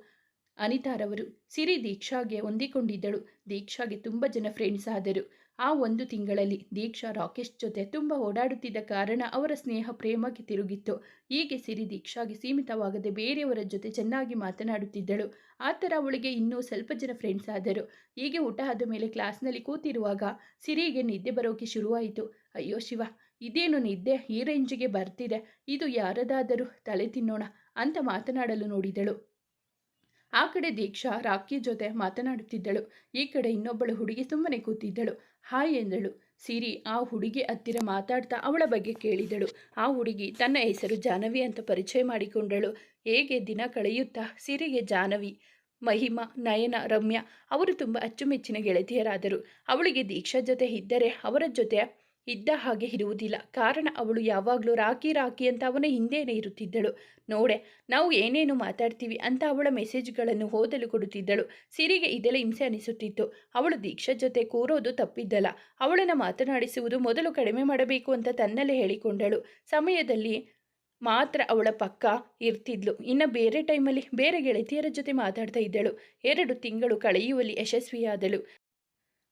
ಅನಿತಾರವರು. ಸಿರಿ ದೀಕ್ಷಾಗೆ ಹೊಂದಿಕೊಂಡಿದ್ದಳು. ದೀಕ್ಷಾಗೆ ತುಂಬ ಜನ ಫ್ರೆಂಡ್ಸ್ ಆದರು. ಆ ಒಂದು ತಿಂಗಳಲ್ಲಿ ದೀಕ್ಷಾ ರಾಕೇಶ್ ಜೊತೆ ತುಂಬ ಓಡಾಡುತ್ತಿದ್ದ ಕಾರಣ ಅವರ ಸ್ನೇಹ ಪ್ರೇಮಕ್ಕೆ ತಿರುಗಿತ್ತು. ಹೀಗೆ ಸಿರಿ ದೀಕ್ಷಾಗೆ ಸೀಮಿತವಾಗದೆ ಬೇರೆಯವರ ಜೊತೆ ಚೆನ್ನಾಗಿ ಮಾತನಾಡುತ್ತಿದ್ದಳು. ಆ ಥರ ಅವಳಿಗೆ ಇನ್ನೂ ಸ್ವಲ್ಪ ಜನ ಫ್ರೆಂಡ್ಸ್ ಆದರು. ಹೀಗೆ ಊಟ ಆದ ಮೇಲೆ ಕ್ಲಾಸ್ನಲ್ಲಿ ಕೂತಿರುವಾಗ ಸಿರಿಗೆ ನಿದ್ದೆ ಬರೋಕೆ ಶುರುವಾಯಿತು. ಅಯ್ಯೋ ಶಿವ, ಇದೇನು ನಿದ್ದೆ? ಈ ರೇಂಜಿಗೆ ಬರ್ತಿದೆ. ಇದು ಯಾರದಾದರೂ ತಲೆ ತಿನ್ನೋಣ ಅಂತ ಮಾತನಾಡಲು ನೋಡಿದಳು. ಆ ಕಡೆ ದೀಕ್ಷಾ ರಾಕಿ ಜೊತೆ ಮಾತನಾಡುತ್ತಿದ್ದಳು. ಈ ಕಡೆ ಇನ್ನೊಬ್ಬಳು ಹುಡುಗಿ ಸುಮ್ಮನೆ ಕೂತಿದ್ದಳು. ಹಾಯ್ ಎಂದಳು. ಸಿರಿ ಆ ಹುಡುಗಿ ಹತ್ತಿರ ಮಾತಾಡ್ತಾ ಅವಳ ಬಗ್ಗೆ ಕೇಳಿದಳು. ಆ ಹುಡುಗಿ ತನ್ನ ಹೆಸರು ಜಾನವಿ ಅಂತ ಪರಿಚಯ ಮಾಡಿಕೊಂಡಳು. ಹೇಗೆ ದಿನ ಕಳೆಯುತ್ತಾ? ಸಿರಿಗೆ ಜಾನವಿ ಮಹಿಮಾ, ನಯನ, ರಮ್ಯಾ ಅವರು ತುಂಬ ಅಚ್ಚುಮೆಚ್ಚಿನ ಗೆಳತಿಯರಾದರು. ಅವಳಿಗೆ ದೀಕ್ಷಾ ಜೊತೆ ಇದ್ದರೆ ಅವರ ಜೊತೆ ಇದ್ದ ಹಾಗೆ ಇರುವುದಿಲ್ಲ. ಕಾರಣ ಅವಳು ಯಾವಾಗಲೂ ರಾಕಿ ರಾಕಿ ಅಂತ ಅವನ ಹಿಂದೇನೆ ಇರುತ್ತಿದ್ದಳು. ನೋಡೆ, ನಾವು ಏನೇನು ಮಾತಾಡ್ತೀವಿ ಅಂತ ಅವಳ ಮೆಸೇಜ್ಗಳನ್ನು ಓದಲು ಕೊಡುತ್ತಿದ್ದಳು. ಸಿರಿಗೆ ಇದೆಲ್ಲ ಹಿಂಸೆ ಅನಿಸುತ್ತಿತ್ತು. ಅವಳು ದೀಕ್ಷಾ ಜೊತೆ ಕೂರೋದು ತಪ್ಪಿದ್ದಲ್ಲ. ಅವಳನ್ನು ಮಾತನಾಡಿಸುವುದು ಮೊದಲು ಕಡಿಮೆ ಮಾಡಬೇಕು ಅಂತ ತನ್ನಲ್ಲೇ ಹೇಳಿಕೊಂಡಳು. ಸಮಯದಲ್ಲಿ ಮಾತ್ರ ಅವಳ ಪಕ್ಕ ಇರ್ತಿದ್ಲು. ಇನ್ನು ಬೇರೆ ಟೈಮಲ್ಲಿ ಬೇರೆ ಗೆಳತಿಯರ ಜೊತೆ ಮಾತಾಡ್ತಾ ಇದ್ದಳು. ಎರಡು ತಿಂಗಳು ಕಳೆಯುವಲ್ಲಿ ಯಶಸ್ವಿಯಾದಳು.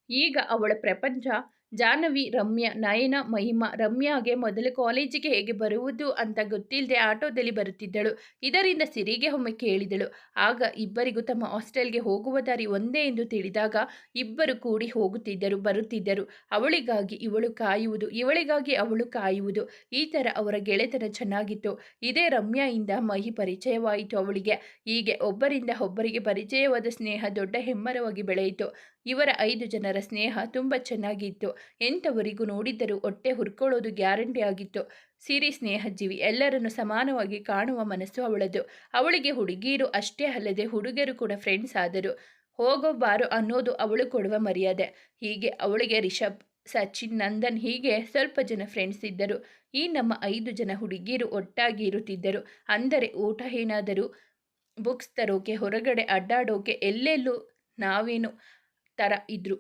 ಈಗ ಅವಳ ಪ್ರಪಂಚ ಜಾಹ್ನವಿ, ರಮ್ಯಾ, ನಯನ, ಮಹಿಮ, ರಮ್ಯಾಗೆ ಮೊದಲು ಕಾಲೇಜಿಗೆ ಹೇಗೆ ಬರುವುದು ಅಂತ ಗೊತ್ತಿಲ್ಲದೆ ಆಟೋದಲ್ಲಿ ಬರುತ್ತಿದ್ದಳು. ಇದರಿಂದ ಸಿರಿಗೆ ಒಮ್ಮೆ ಕೇಳಿದಳು. ಆಗ ಇಬ್ಬರಿಗೂ ತಮ್ಮ ಹಾಸ್ಟೆಲ್ಗೆ ಹೋಗುವ ದಾರಿ ಒಂದೇ ಎಂದು ತಿಳಿದಾಗ ಇಬ್ಬರು ಕೂಡಿ ಹೋಗುತ್ತಿದ್ದರು, ಬರುತ್ತಿದ್ದರು. ಅವಳಿಗಾಗಿ ಇವಳು ಕಾಯುವುದು, ಇವಳಿಗಾಗಿ ಅವಳು ಕಾಯುವುದು. ಈ ಥರ ಅವರ ಗೆಳೆತನ ಚೆನ್ನಾಗಿತ್ತು. ಇದೇ ರಮ್ಯಾಯಿಂದ ಮಹಿ ಪರಿಚಯವಾಯಿತು ಅವಳಿಗೆ. ಹೀಗೆ ಒಬ್ಬರಿಂದ ಒಬ್ಬರಿಗೆ ಪರಿಚಯವಾದ ಸ್ನೇಹ ದೊಡ್ಡ ಹೆಮ್ಮರವಾಗಿ ಬೆಳೆಯಿತು. ಇವರ ಐದು ಜನರ ಸ್ನೇಹ ತುಂಬ ಚೆನ್ನಾಗಿತ್ತು. ಎಂಥವರಿಗೂ ನೋಡಿದ್ದರೂ ಹೊಟ್ಟೆ ಹುರ್ಕೊಳ್ಳೋದು ಗ್ಯಾರಂಟಿ ಆಗಿತ್ತು. ಸಿರಿ ಸ್ನೇಹಜೀವಿ, ಎಲ್ಲರನ್ನು ಸಮಾನವಾಗಿ ಕಾಣುವ ಮನಸ್ಸು ಅವಳದು. ಅವಳಿಗೆ ಹುಡುಗಿಯರು ಅಷ್ಟೇ ಅಲ್ಲದೆ ಹುಡುಗರು ಕೂಡ ಫ್ರೆಂಡ್ಸ್ ಆದರು. ಹೋಗೋ ಬಾರೋ ಅನ್ನೋದು ಅವಳು ಕೊಡುವ ಮರ್ಯಾದೆ. ಹೀಗೆ ಅವಳಿಗೆ ರಿಷಬ್, ಸಚಿನ್, ನಂದನ್ ಹೀಗೆ ಸ್ವಲ್ಪ ಜನ ಫ್ರೆಂಡ್ಸ್ ಇದ್ದರು. ಈ ನಮ್ಮ ಐದು ಜನ ಹುಡುಗಿಯರು ಒಟ್ಟಾಗಿ ಇರುತ್ತಿದ್ದರು. ಅಂದರೆ ಊಟ ಏನಾದರೂ ಬುಕ್ಸ್ ತರೋಕೆ, ಹೊರಗಡೆ ಅಡ್ಡಾಡೋಕೆ ಎಲ್ಲೆಲ್ಲೂ ನಾವೇನು ಥರ ಇದ್ದರು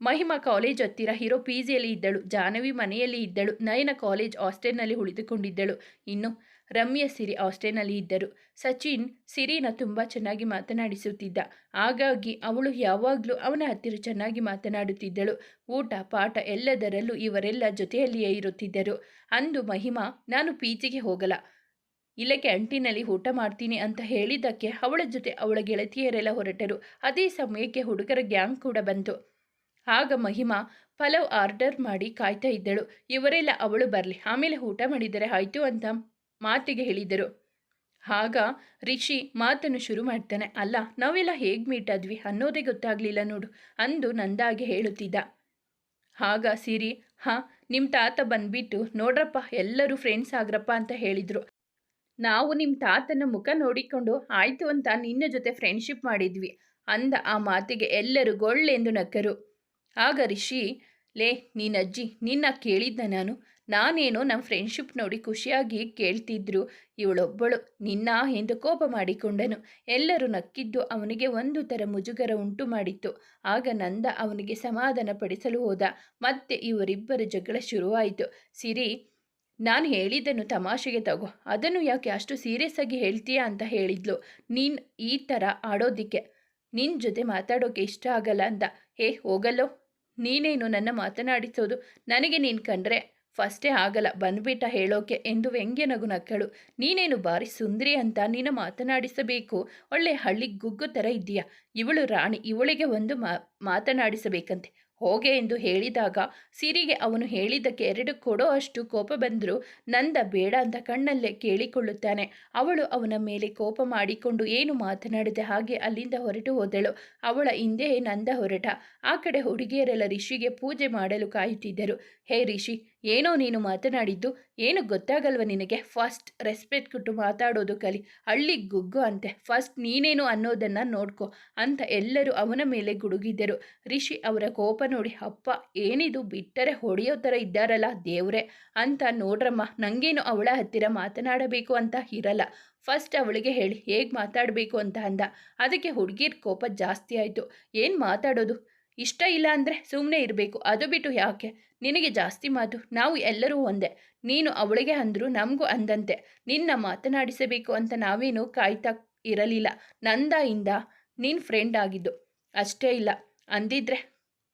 ಮಹಿಮಾ ಕಾಲೇಜ್ ಹತ್ತಿರ ಹೀರೋ ಪಿ ಜಿಯಲ್ಲಿ ಇದ್ದಳು, ಜಾಹ್ನವಿ ಮನೆಯಲ್ಲಿ ಇದ್ದಳು, ನಯನ ಕಾಲೇಜ್ ಹಾಸ್ಟೆಲ್ನಲ್ಲಿ ಉಳಿದುಕೊಂಡಿದ್ದಳು. ಇನ್ನು ರಮ್ಯ ಸಿರಿ ಹಾಸ್ಟೆಲ್ನಲ್ಲಿ ಇದ್ದರು. ಸಚಿನ್ ಸಿರಿನ ತುಂಬ ಚೆನ್ನಾಗಿ ಮಾತನಾಡಿಸುತ್ತಿದ್ದ. ಹಾಗಾಗಿ ಅವಳು ಯಾವಾಗಲೂ ಅವನ ಹತ್ತಿರ ಚೆನ್ನಾಗಿ ಮಾತನಾಡುತ್ತಿದ್ದಳು. ಊಟ, ಪಾಠ ಎಲ್ಲದರಲ್ಲೂ ಇವರೆಲ್ಲ ಜೊತೆಯಲ್ಲಿಯೇ ಇರುತ್ತಿದ್ದರು. ಅಂದು ಮಹಿಮಾ, ನಾನು ಪೀಜಿಗೆ ಹೋಗಲ್ಲ. ಇಲ್ಲೇ ಕ್ಯಾಂಟೀನಲ್ಲಿ ಊಟ ಮಾಡ್ತೀನಿ ಅಂತ ಹೇಳಿದ್ದಕ್ಕೆ ಅವಳ ಜೊತೆ ಅವಳ ಗೆಳತಿಯರೆಲ್ಲ ಹೊರಟರು. ಅದೇ ಸಮಯಕ್ಕೆ ಹುಡುಗರ ಗ್ಯಾಂಗ್ ಕೂಡ ಬಂತು. ಆಗ ಮಹಿಮಾ, ಪಲಾವ್ ಆರ್ಡರ್ ಮಾಡಿ ಕಾಯ್ತಾ ಇದ್ದಳು. ಇವರೆಲ್ಲ ಅವಳು ಬರಲಿ, ಆಮೇಲೆ ಊಟ ಮಾಡಿದರೆ ಆಯಿತು ಅಂತ ಮಾತಿಗೆ ಹೇಳಿದರು. ಆಗ ರಿಷಿ ಮಾತನ್ನು ಶುರು ಮಾಡ್ತಾನೆ, ಅಲ್ಲ, ನಾವೆಲ್ಲ ಹೇಗೆ ಮೀಟ್ ಆದ್ವಿ ಅನ್ನೋದೇ ಗೊತ್ತಾಗಲಿಲ್ಲ ನೋಡು ಅಂದು ನಂದಾಗೆ ಹೇಳುತ್ತಿದ್ದ. ಆಗ ಸಿರಿ, ಹಾಂ ನಿಮ್ಮ ತಾತ ಬಂದ್ಬಿಟ್ಟು ನೋಡ್ರಪ್ಪ, ಎಲ್ಲರೂ ಫ್ರೆಂಡ್ಸ್ ಆಗ್ರಪ್ಪ ಅಂತ ಹೇಳಿದರು. ನಾವು ನಿಮ್ಮ ತಾತನ ಮುಖ ನೋಡಿಕೊಂಡು ಆಯಿತು ಅಂತ ನಿನ್ನ ಜೊತೆ ಫ್ರೆಂಡ್ಶಿಪ್ ಮಾಡಿದ್ವಿ ಅಂದ ಆ ಮಾತಿಗೆ ಎಲ್ಲರೂ ಗೊಳ್ಳೆಂದು ನಕ್ಕರು. ಆಗ ರಿಷಿ, ಲೇ, ನೀನಜ್ಜಿ, ನಿನ್ನ ಕೇಳಿದ್ದ ನಾನು. ನಾನೇನೋ ನಮ್ಮ ಫ್ರೆಂಡ್ಶಿಪ್ ನೋಡಿ ಖುಷಿಯಾಗಿ ಕೇಳ್ತಿದ್ರು. ಇವಳೊಬ್ಬಳು ನಿನ್ನ ಎಂದು ಕೋಪ ಮಾಡಿಕೊಂಡನು. ಎಲ್ಲರೂ ನಕ್ಕಿದ್ದು ಅವನಿಗೆ ಒಂದು ಥರ ಮುಜುಗರ ಉಂಟು ಮಾಡಿತ್ತು. ಆಗ ನಂದ ಅವನಿಗೆ ಸಮಾಧಾನ ಪಡಿಸಲು ಹೋದ. ಮತ್ತೆ ಇವರಿಬ್ಬರ ಜಗಳ ಶುರುವಾಯಿತು. ಸಿರಿ, ನಾನು ಹೇಳಿದ್ದನ್ನು ತಮಾಷೆಗೆ ತಗೋ. ಅದನ್ನು ಯಾಕೆ ಅಷ್ಟು ಸೀರಿಯಸ್ ಆಗಿ ಹೇಳ್ತೀಯಾ ಅಂತ ಹೇಳಿದ್ಲು. ನೀನು ಈ ಥರ ಆಡೋದಿಕ್ಕೆ. ನಿನ್ನ ಜೊತೆ ಮಾತಾಡೋಕೆ ಇಷ್ಟ ಆಗಲ್ಲ ಅಂತ ಹೇ, ಹೋಗಲ್ಲೋ? ನೀನೇನು ನನ್ನ ಮಾತನಾಡಿಸೋದು? ನನಗೆ ನೀನು ಕಂಡ್ರೆ ಫಸ್ಟೇ ಆಗಲ್ಲ, ಬಂದ್ಬಿಟ್ಟ ಹೇಳೋಕೆ ಎಂದು ವ್ಯಂಗ್ಯ ನಗು ನಕ್ಕಳು ನೀನೇನು ಬಾರಿ ಸುಂದ್ರಿ ಅಂತ ನಿನ್ನ ಮಾತನಾಡಿಸಬೇಕು? ಒಳ್ಳೆ ಹಳ್ಳಿ ಗುಗ್ಗು ಥರ ಇದ್ದೀಯ. ಇವಳು ರಾಣಿ, ಇವಳಿಗೆ ಒಂದು ಮಾತನಾಡಿಸಬೇಕಂತೆ. ಹೋಗೆ ಎಂದು ಹೇಳಿದಾಗ ಸಿರಿಗೆ ಅವನು ಹೇಳಿದ್ದಕ್ಕೆ ಎರಡು ಕೊಡೋ ಅಷ್ಟು ಕೋಪ ಬಂದರೂ ನಂದ ಬೇಡ ಅಂತ ಕಣ್ಣಲ್ಲೇ ಕೇಳಿಕೊಳ್ಳುತ್ತಾನೆ. ಅವಳು ಅವನ ಮೇಲೆ ಕೋಪ ಮಾಡಿಕೊಂಡು ಏನು ಮಾತನಾಡದೆ ಹಾಗೆ ಅಲ್ಲಿಂದ ಹೊರಟು ಹೋದಳು. ಅವಳ ಹಿಂದೆಯೇ ನಂದ ಹೊರಟ. ಆ ಕಡೆ ಹುಡುಗಿಯರೆಲ್ಲ ರಿಷಿಗೆ ಪೂಜೆ ಮಾಡಲು ಕಾಯುತ್ತಿದ್ದರು. ಹೇ ರಿಷಿ ಏನೋ ನೀನು ಮಾತನಾಡಿದ್ದು ಏನು ಗೊತ್ತಾಗಲ್ವ ನಿನಗೆ? ಫಸ್ಟ್ ರೆಸ್ಪೆಕ್ಟ್ ಕೊಟ್ಟು ಮಾತಾಡೋದು ಕಲಿ. ಹಳ್ಳಿ ಗುಗ್ಗು ಅಂತೆ. ಫಸ್ಟ್ ನೀನೇನು ಅನ್ನೋದನ್ನು ನೋಡ್ಕೊ ಅಂತ ಎಲ್ಲರೂ ಅವನ ಮೇಲೆ ಗುಡುಗಿದ್ದರು. ರಿಷಿ ಅವರ ಕೋಪ ನೋಡಿ, ಅಪ್ಪ, ಏನಿದು? ಬಿಟ್ಟರೆ ಹೊಡೆಯೋ ಥರ ಇದ್ದಾರಲ್ಲ ದೇವ್ರೆ ಅಂತ ನೋಡ್ರಮ್ಮ. ನಂಗೇನು ಅವಳ ಹತ್ತಿರ ಮಾತನಾಡಬೇಕು ಅಂತ ಇರಲ್ಲ. ಫಸ್ಟ್ ಅವಳಿಗೆ ಹೇಳಿ, ಹೇಗೆ ಮಾತಾಡಬೇಕು ಅಂತ ಅಂದ. ಅದಕ್ಕೆ ಹುಡುಗಿರ್ ಕೋಪ ಜಾಸ್ತಿ ಆಯಿತು. ಏನು ಮಾತಾಡೋದು? ಇಷ್ಟ ಇಲ್ಲ ಅಂದರೆ ಸುಮ್ಮನೆ ಇರಬೇಕು. ಅದು ಬಿಟ್ಟು ಯಾಕೆ? ನಿನಗೆ ಜಾಸ್ತಿ ಮಾತು. ನಾವು ಎಲ್ಲರೂ ಒಂದೇ. ನೀನು ಅವಳಿಗೆ ಅಂದರೂ ನಮಗೂ ಅಂದಂತೆ. ನಿನ್ನ ಮಾತನಾಡಿಸಬೇಕು ಅಂತ ನಾವೇನು ಕಾಯ್ತಾ ಇರಲಿಲ್ಲ. ನಂದಾಯಿಂದ ನಿನ್ನ ಫ್ರೆಂಡ್ ಆಗಿದ್ದು. ಅಷ್ಟೇ ಇಲ್ಲ. ಅಂದಿದ್ರೆ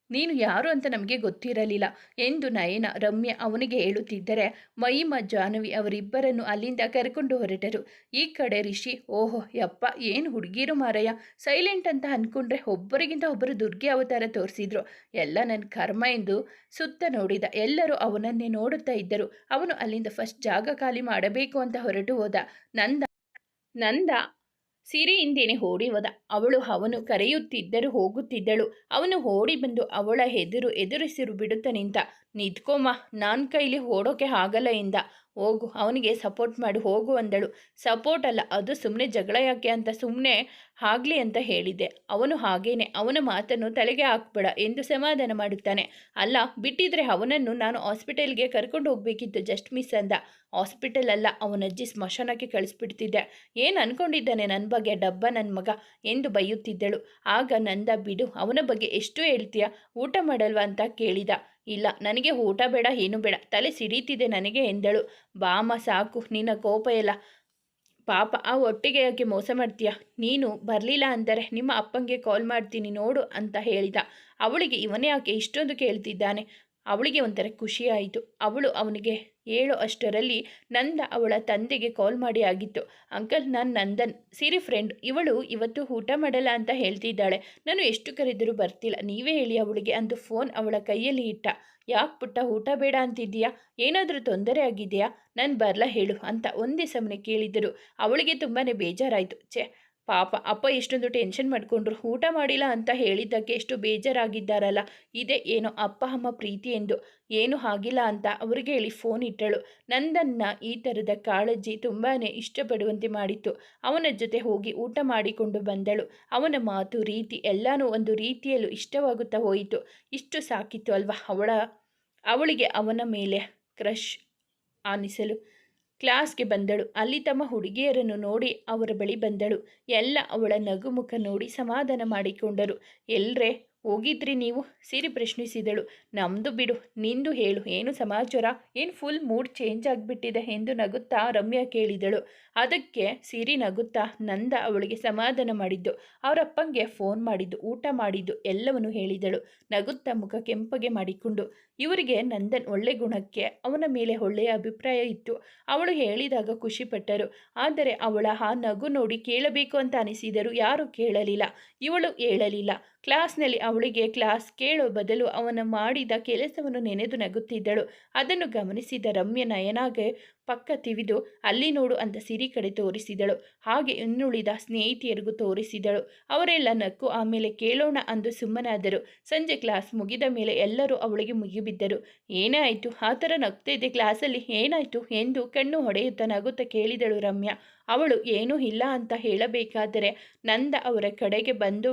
ನೀನು ಯಾರು ಅಂತ ನಮಗೆ ಗೊತ್ತಿರಲಿಲ್ಲ ಎಂದು ನಯನ ರಮ್ಯ ಅವನಿಗೆ ಹೇಳುತ್ತಿದ್ದರೆ, ಮಹಿಮ ಜಾಹ್ನವಿ ಅವರಿಬ್ಬರನ್ನು ಅಲ್ಲಿಂದ ಕರ್ಕೊಂಡು ಹೊರಟರು. ಈ ಕಡೆ ರಿಷಿ, ಓಹೋ, ಯಪ್ಪ, ಏನು ಹುಡುಗಿರು ಮಾರಯ್ಯ? ಸೈಲೆಂಟ್ ಅಂತ ಅಂದ್ಕೊಂಡ್ರೆ ಒಬ್ಬರಿಗಿಂತ ಒಬ್ಬರು ದುರ್ಗೆ ಅವತಾರ ತೋರಿಸಿದ್ರು. ಎಲ್ಲ ನನ್ನ ಕರ್ಮ ಎಂದು ಸುತ್ತ ನೋಡಿದ ಎಲ್ಲರೂ ಅವನನ್ನೇ ನೋಡುತ್ತಾ ಇದ್ದರು. ಅವನು ಅಲ್ಲಿಂದ ಫಸ್ಟ್ ಜಾಗ ಖಾಲಿ ಮಾಡಬೇಕು ಅಂತ ಹೊರಟು ಹೋದ. ನಂದ ನಂದ ಸಿರಿ ಹಿಂದೇನೆ ಓಡಿ ಹೋದ ಅವಳು ಅವನು ಕರೆಯುತ್ತಿದ್ದರೂ ಹೋಗುತ್ತಿದ್ದಳು. ಅವನು ಓಡಿ ಬಂದು ಅವಳ ಎದುರು ಎದುರಿಸಿರು ಬಿಡುತ್ತ ನಿಂತ. ನಿಂತ್ಕೊಮ್ಮ ನನ್ನ ಕೈಲಿ ಓಡೋಕೆ ಆಗಲ್ಲ ಇಂದ. ಹೋಗು, ಅವನಿಗೆ ಸಪೋರ್ಟ್ ಮಾಡಿ, ಹೋಗು ಅಂದಳು. ಸಪೋರ್ಟ್ ಅಲ್ಲ, ಅದು ಸುಮ್ಮನೆ ಜಗಳ ಯಾಕೆ ಅಂತ ಸುಮ್ಮನೆ ಆಗಲಿ ಅಂತ ಹೇಳಿದೆ ಅವನು ಹಾಗೇನೆ, ಅವನ ಮಾತನ್ನು ತಲೆಗೆ ಹಾಕ್ಬೇಡ ಎಂದು ಸಮಾಧಾನ ಮಾಡುತ್ತಾನೆ. ಅಲ್ಲ, ಬಿಟ್ಟಿದ್ರೆ ಅವನನ್ನು ನಾನು ಹಾಸ್ಪಿಟಲ್ಗೆ ಕರ್ಕೊಂಡು ಹೋಗಬೇಕಿತ್ತು ಜಸ್ಟ್ ಮಿಸ್ ಅಂದ. ಹಾಸ್ಪಿಟಲ್ ಅಲ್ಲ, ಅವನ ಅಜ್ಜಿ ಸ್ಮಶಾನಕ್ಕೆ ಕಳಿಸ್ಬಿಡ್ತಿದ್ದೆ. ಏನು ಅನ್ಕೊಂಡಿದ್ದಾನೆ ನನ್ನ ಬಗ್ಗೆ, ಡಬ್ಬ ನನ್ನ ಮಗ ಎಂದು ಬೈಯುತ್ತಿದ್ದಳು. ಆಗ ನಂದ, ಬಿಡು, ಅವನ ಬಗ್ಗೆ ಎಷ್ಟು ಹೇಳ್ತೀಯ? ಊಟ ಮಾಡಲ್ವಾ ಅಂತ ಕೇಳಿದ. ಇಲ್ಲ, ನನಗೆ ಊಟ ಬೇಡ, ಏನು ಬೇಡ. ತಲೆ ಸಿಡೀತಿದೆ ನನಗೆ ಎಂದಳು. ಬಾಮ ಸಾಕು, ನಿನ್ನ ಕೋಪ ಎಲ್ಲ. ಪಾಪ, ಆ ಒಟ್ಟಿಗೆ ಯಾಕೆ ಮೋಸ ಮಾಡ್ತೀಯ? ನೀನು ಬರಲಿಲ್ಲ ಅಂದರೆ ನಿಮ್ಮ ಅಪ್ಪಂಗೆ ಕಾಲ್ ಮಾಡ್ತೀನಿ, ನೋಡು ಅಂತ ಹೇಳಿದ. ಅವಳಿಗೆ ಇವನೇ ಯಾಕೆ ಇಷ್ಟೊಂದು ಕೇಳ್ತಿದ್ದಾನೆ? ಅವಳಿಗೆ ಒಂಥರ ಖುಷಿಯಾಯಿತು. ಅವಳು ಅವನಿಗೆ ಹೇಳೋ ಅಷ್ಟರಲ್ಲಿ ನಂದ ಅವಳ ತಂದೆಗೆ ಕಾಲ್ ಮಾಡಿ ಆಗಿತ್ತು. ಅಂಕಲ್, ನಾನು ನಂದನ್. ಸಿರಿ ಫ್ರೆಂಡ್ ಇವಳು ಇವತ್ತು ಊಟ ಮಾಡಲ್ಲ ಅಂತ ಹೇಳ್ತಿದ್ದಾಳೆ. ನಾನು ಎಷ್ಟು ಕರೆದರೂ ಬರ್ತಿಲ್ಲ. ನೀವೇ ಹೇಳಿ ಅವಳಿಗೆ ಅಂದು ಫೋನ್ ಅವಳ ಕೈಯಲ್ಲಿ ಇಟ್ಟ. ಯಾಕೆ ಪುಟ್ಟ, ಊಟ ಬೇಡ ಅಂತಿದ್ದೀಯಾ? ಏನಾದರೂ ತೊಂದರೆ ಆಗಿದೆಯಾ? ನಾನು ಬರಲ್ಲ ಹೇಳು ಅಂತ ಒಂದೇ ಸಮನೆ ಕೇಳಿದರು. ಅವಳಿಗೆ ತುಂಬಾ ಬೇಜಾರಾಯಿತು. ಛೇ ಪಾಪ ಅಪ್ಪ ಎಷ್ಟೊಂದು ಟೆನ್ಷನ್ ಮಾಡಿಕೊಂಡ್ರು. ಊಟ ಮಾಡಿಲ್ಲ ಅಂತ ಹೇಳಿದ್ದಕ್ಕೆ ಎಷ್ಟು ಬೇಜಾರಾಗಿದ್ದಾರಲ್ಲ. ಇದೇ ಏನೋ ಅಪ್ಪ, ಅಮ್ಮ ಪ್ರೀತಿ ಎಂದು. ಏನು ಆಗಿಲ್ಲ ಅಂತ ಅವರಿಗೆ ಹೇಳಿ ಫೋನ್ ಇಟ್ಟಳು. ನಂದನ್ನ ಈ ಥರದ ಕಾಳಜಿ ತುಂಬಾ ಇಷ್ಟಪಡುವಂತೆ ಮಾಡಿತ್ತು. ಅವನ ಜೊತೆ ಹೋಗಿ ಊಟ ಮಾಡಿಕೊಂಡು ಬಂದಳು. ಅವನ ಮಾತು, ರೀತಿ ಎಲ್ಲನೂ ಒಂದು ರೀತಿಯಲ್ಲೂ ಇಷ್ಟವಾಗುತ್ತಾ ಹೋಯಿತು. ಇಷ್ಟು ಸಾಕಿತ್ತು ಅಲ್ವಾ ಅವಳ? ಅವಳಿಗೆ ಅವನ ಮೇಲೆ ಕ್ರಶ್ ಆನಿಸಲು ಕ್ಲಾಸ್ಗೆ ಬಂದಳು. ಅಲ್ಲಿ ತಮ್ಮ ಹುಡುಗಿಯರನ್ನು ನೋಡಿ ಅವರ ಬಳಿ ಬಂದಳು. ಎಲ್ಲ ಅವಳ ನಗುಮುಖ ನೋಡಿ ಸಮಾಧಾನ ಮಾಡಿಕೊಂಡರು. ಎಲ್ಲರೇ ಹೋಗಿದ್ರಿ ನೀವು? ಸಿರಿ ಪ್ರಶ್ನಿಸಿದಳು. ನಮ್ಮದು ಬಿಡು, ನಿಂದು ಹೇಳು. ಏನು ಸಮಾಚಾರ? ಏನು ಫುಲ್ ಮೂಡ್ ಚೇಂಜ್ ಆಗಿಬಿಟ್ಟಿದೆ? ಎಂದು ನಗುತ್ತಾ ರಮ್ಯಾ ಕೇಳಿದಳು. ಅದಕ್ಕೆ ಸಿರಿ ನಗುತ್ತಾ ನಂದ ಅವಳಿಗೆ ಸಮಾಧಾನ ಮಾಡಿದ್ದು. ಅವರಪ್ಪಂಗೆ ಫೋನ್ ಮಾಡಿದ್ದು, ಊಟ ಮಾಡಿದ್ದು ಎಲ್ಲವನ್ನು ಹೇಳಿದಳು. ನಗುತ್ತಾ ಮುಖ ಕೆಂಪಗೆ ಮಾಡಿಕೊಂಡು ಇವರಿಗೆ ನಂದನ್ ಒಳ್ಳೆ ಗುಣಕ್ಕೆ ಅವನ ಮೇಲೆ ಒಳ್ಳೆಯ ಅಭಿಪ್ರಾಯ ಇತ್ತು. ಅವಳು ಹೇಳಿದಾಗ ಖುಷಿಪಟ್ಟರು ಆದರೆ ಅವಳ ಆ ನಗು ನೋಡಿ ಕೇಳಬೇಕು ಅಂತ ಅನಿಸಿದರು ಯಾರೂ ಕೇಳಲಿಲ್ಲ. ಇವಳು ಹೇಳಲಿಲ್ಲ. ಕ್ಲಾಸ್ನಲ್ಲಿ ಅವಳಿಗೆ ಕ್ಲಾಸ್ ಕೇಳೋ ಬದಲು ಅವನ ಮಾಡಿದ ಕೆಲಸವನ್ನು ನೆನೆದು ನಗುತ್ತಿದ್ದಳು. ಅದನ್ನು ಗಮನಿಸಿದ ರಮ್ಯ ನಯನಾಗೆ ಪಕ್ಕ ತಿವಿದು ಅಲ್ಲಿ ನೋಡು ಅಂತ ಸಿರಿ ಕಡೆ ತೋರಿಸಿದಳು. ಹಾಗೆ ಇನ್ನುಳಿದ ಸ್ನೇಹಿತೆಯರಿಗೂ ತೋರಿಸಿದಳು. ಅವರೆಲ್ಲ ನಕ್ಕು, ಆಮೇಲೆ ಕೇಳೋಣ ಅಂದು ಸುಮ್ಮನಾದರು. ಸಂಜೆ ಕ್ಲಾಸ್ ಮುಗಿದ ಮೇಲೆ ಎಲ್ಲರೂ ಅವಳಿಗೆ ಮುಗಿಬಿದ್ದರು. ಏನೇ ಆಯಿತು? ಆ ಥರ ನಗ್ತಿದ್ದೆ ಕ್ಲಾಸಲ್ಲಿ. ಏನಾಯಿತು? ಎಂದು ಕಣ್ಣು ಹೊಡೆಯುತ್ತಾ ನಗುತ್ತಾ ಕೇಳಿದಳು ರಮ್ಯಾ. ಅವಳು ಏನೂ ಇಲ್ಲ ಅಂತ ಹೇಳಬೇಕಾದರೆ ನಂದ ಅವರ ಕಡೆಗೆ ಬಂದು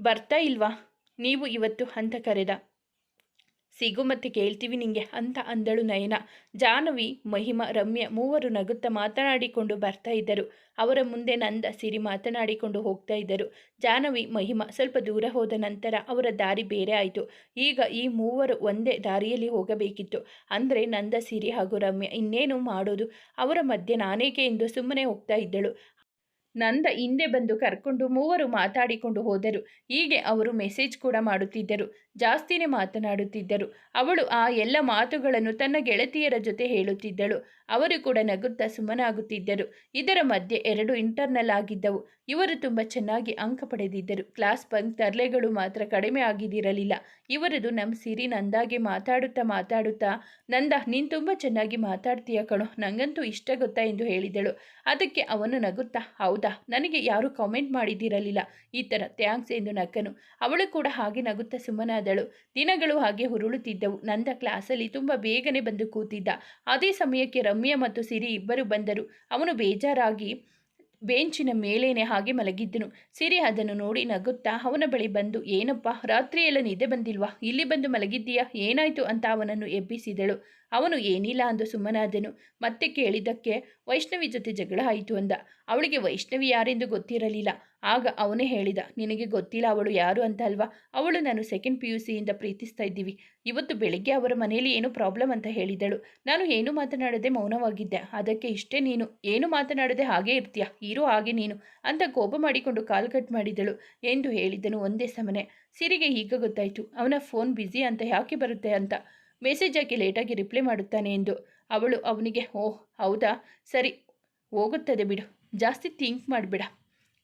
ಬರ್ತಾ ಇಲ್ವಾ? ನೀವು ಇವತ್ತು? ಅಂತ ಕರೆದ. ಸಿಗು ಮತ್ತೆ ಕೇಳ್ತೀವಿ ನಿಂಗೆ ಅಂತ ಅಂದಳು ನಯನ. ಜಾಹ್ನವಿ, ಮಹಿಮ, ರಮ್ಯ ಮೂವರು ನಗುತ್ತಾ ಮಾತನಾಡಿಕೊಂಡು ಬರ್ತಾ ಇದ್ದರು. ಅವರ ಮುಂದೆ ನಂದ ಸಿರಿ ಮಾತನಾಡಿಕೊಂಡು ಹೋಗ್ತಾ ಇದ್ದರು. ಜಾಹ್ನವಿ, ಮಹಿಮ ಸ್ವಲ್ಪ ದೂರ ಹೋದ ನಂತರ ಅವರ ದಾರಿ ಬೇರೆ ಆಯಿತು. ಈಗ ಈ ಮೂವರು ಒಂದೇ ದಾರಿಯಲ್ಲಿ ಹೋಗಬೇಕಿತ್ತು. ಅಂದರೆ ನಂದ, ಸಿರಿ ಹಾಗೂ ರಮ್ಯ ಇನ್ನೇನು ಮಾಡೋದು? ಅವರ ಮಧ್ಯೆ ನಾನೇಕೆ ಎಂದು ಸುಮ್ಮನೆ ಹೋಗ್ತಾ ಇದ್ದಳು. ನಂದ ಹಿಂದೆ ಬಂದು ಕರ್ಕೊಂಡು ಮೂವರು ಮಾತಾಡಿಕೊಂಡು ಹೋದರು. ಹೀಗೆ ಅವರು ಮೆಸೇಜ್ ಕೂಡ ಮಾಡುತ್ತಿದ್ದರು. ಜಾಸ್ತಿನೇ ಮಾತನಾಡುತ್ತಿದ್ದರು. ಅವಳು ಆ ಎಲ್ಲ ಮಾತುಗಳನ್ನು ತನ್ನ ಗೆಳತಿಯರ ಜೊತೆ ಹೇಳುತ್ತಿದ್ದಳು. ಅವರು ಕೂಡ ನಗುತ್ತಾ ಸುಮ್ಮನಾಗುತ್ತಿದ್ದರು. ಇದರ ಮಧ್ಯೆ ಎರಡು ಇಂಟರ್ನಲ್ ಆಗಿದ್ದವು. ಇವರು ತುಂಬ ಚೆನ್ನಾಗಿ ಅಂಕ ಪಡೆದಿದ್ದರು. ಕ್ಲಾಸ್ ಬಂಕ್ ತರಲೆಗಳು ಮಾತ್ರ ಕಡಿಮೆ ಆಗಿದ್ದಿರಲಿಲ್ಲ. ಇವರದು ನಮ್ಮ ಸಿರಿ ನಂದಾಗೆ ಮಾತಾಡುತ್ತಾ ಮಾತಾಡುತ್ತಾ, ನಂದ, ನೀನು ತುಂಬ ಚೆನ್ನಾಗಿ ಮಾತಾಡ್ತೀಯ ಕಣೋ. ನನಗಂತೂ ಇಷ್ಟ ಗೊತ್ತಾ? ಎಂದು ಹೇಳಿದಳು. ಅದಕ್ಕೆ ಅವನು ನಗುತ್ತಾ, ಹೌದಾ? ನನಗೆ ಯಾರೂ ಕಾಮೆಂಟ್ ಮಾಡಿದ್ದಿರಲಿಲ್ಲ. ಈ ಥರ ಥ್ಯಾಂಕ್ಸ್ ಎಂದು ನಕ್ಕನು. ಅವಳು ಕೂಡ ಹಾಗೆ ನಗುತ್ತಾ ಸುಮ್ಮನಾದಳು ದಿನಗಳು ಹಾಗೆ ಹುರುಳುತ್ತಿದ್ದವು ನಂದ ಕ್ಲಾಸಲ್ಲಿ ತುಂಬ ಬೇಗನೆ ಬಂದು ಕೂತಿದ್ದ. ಅದೇ ಸಮಯಕ್ಕೆ ರಮ್ಯ ಮತ್ತು ಸಿರಿ ಇಬ್ಬರು ಬಂದರು. ಅವನು ಬೇಜಾರಾಗಿ ಬೆಂಚಿನ ಮೇಲೇನೆ ಹಾಗೆ ಮಲಗಿದ್ದನು. ಸಿರಿ ಅದನ್ನು ನೋಡಿ ನಗುತ್ತಾ ಅವನ ಬಳಿ ಬಂದು, ಏನಪ್ಪ, ರಾತ್ರಿಯೆಲ್ಲ ನಿದ್ದೆ ಬಂದಿಲ್ವಾ? ಇಲ್ಲಿ ಬಂದು ಮಲಗಿದ್ದೀಯಾ? ಏನಾಯಿತು? ಅಂತ ಅವನನ್ನು ಎಬ್ಬಿಸಿದಳು. ಅವನು ಏನಿಲ್ಲ ಅಂದು ಸುಮ್ಮನಾದನು. ಮತ್ತೆ ಕೇಳಿದ್ದಕ್ಕೆ ವೈಷ್ಣವಿ ಜೊತೆ ಜಗಳ ಆಯಿತು ಅಂದ. ಅವಳಿಗೆ ವೈಷ್ಣವಿ ಯಾರೆಂದು ಗೊತ್ತಿರಲಿಲ್ಲ. ಆಗ ಅವನೇ ಹೇಳಿದ, ನಿನಗೆ ಗೊತ್ತಿಲ್ಲ ಅವಳು ಯಾರು ಅಂತ ಅಲ್ವಾ ಅವಳು ನಾನು ಸೆಕೆಂಡ್ ಪಿ ಯು ಸಿಯಿಂದ ಪ್ರೀತಿಸ್ತಾ ಇದ್ದೀವಿ. ಇವತ್ತು ಬೆಳಿಗ್ಗೆ ಅವರ ಮನೆಯಲ್ಲಿ ಏನು ಪ್ರಾಬ್ಲಮ್ ಅಂತ ಹೇಳಿದಳು. ನಾನು ಏನು ಮಾತನಾಡದೆ ಮೌನವಾಗಿದ್ದೆ. ಅದಕ್ಕೆ ಇಷ್ಟೇ ನೀನು. ಏನು ಮಾತನಾಡದೆ ಹಾಗೇ ಇರ್ತೀಯ? ಇರೋ ಹಾಗೆ ನೀನು. ಅಂತ ಕೋಪ ಮಾಡಿಕೊಂಡು ಕಾಲ್ ಕಟ್ ಮಾಡಿದಳು ಎಂದು ಹೇಳಿದನು ಒಂದೇ ಸಮನೆ. ಸಿರಿಗೆ ಈಗ ಗೊತ್ತಾಯಿತು. ಅವನ ಫೋನ್ ಬ್ಯುಸಿ ಅಂತ ಯಾಕೆ ಬರುತ್ತೆ ಅಂತ. ಮೆಸೇಜ್ ಹಾಕಿ ಲೇಟಾಗಿ ರಿಪ್ಲೈ ಮಾಡುತ್ತಾನೆ ಎಂದು ಅವಳು ಅವನಿಗೆ, ಓಹ್, ಹೌದಾ? ಸರಿ, ಹೋಗುತ್ತದೆ ಬಿಡು. ಜಾಸ್ತಿ ಥಿಂಕ್ ಮಾಡಿಬಿಡ.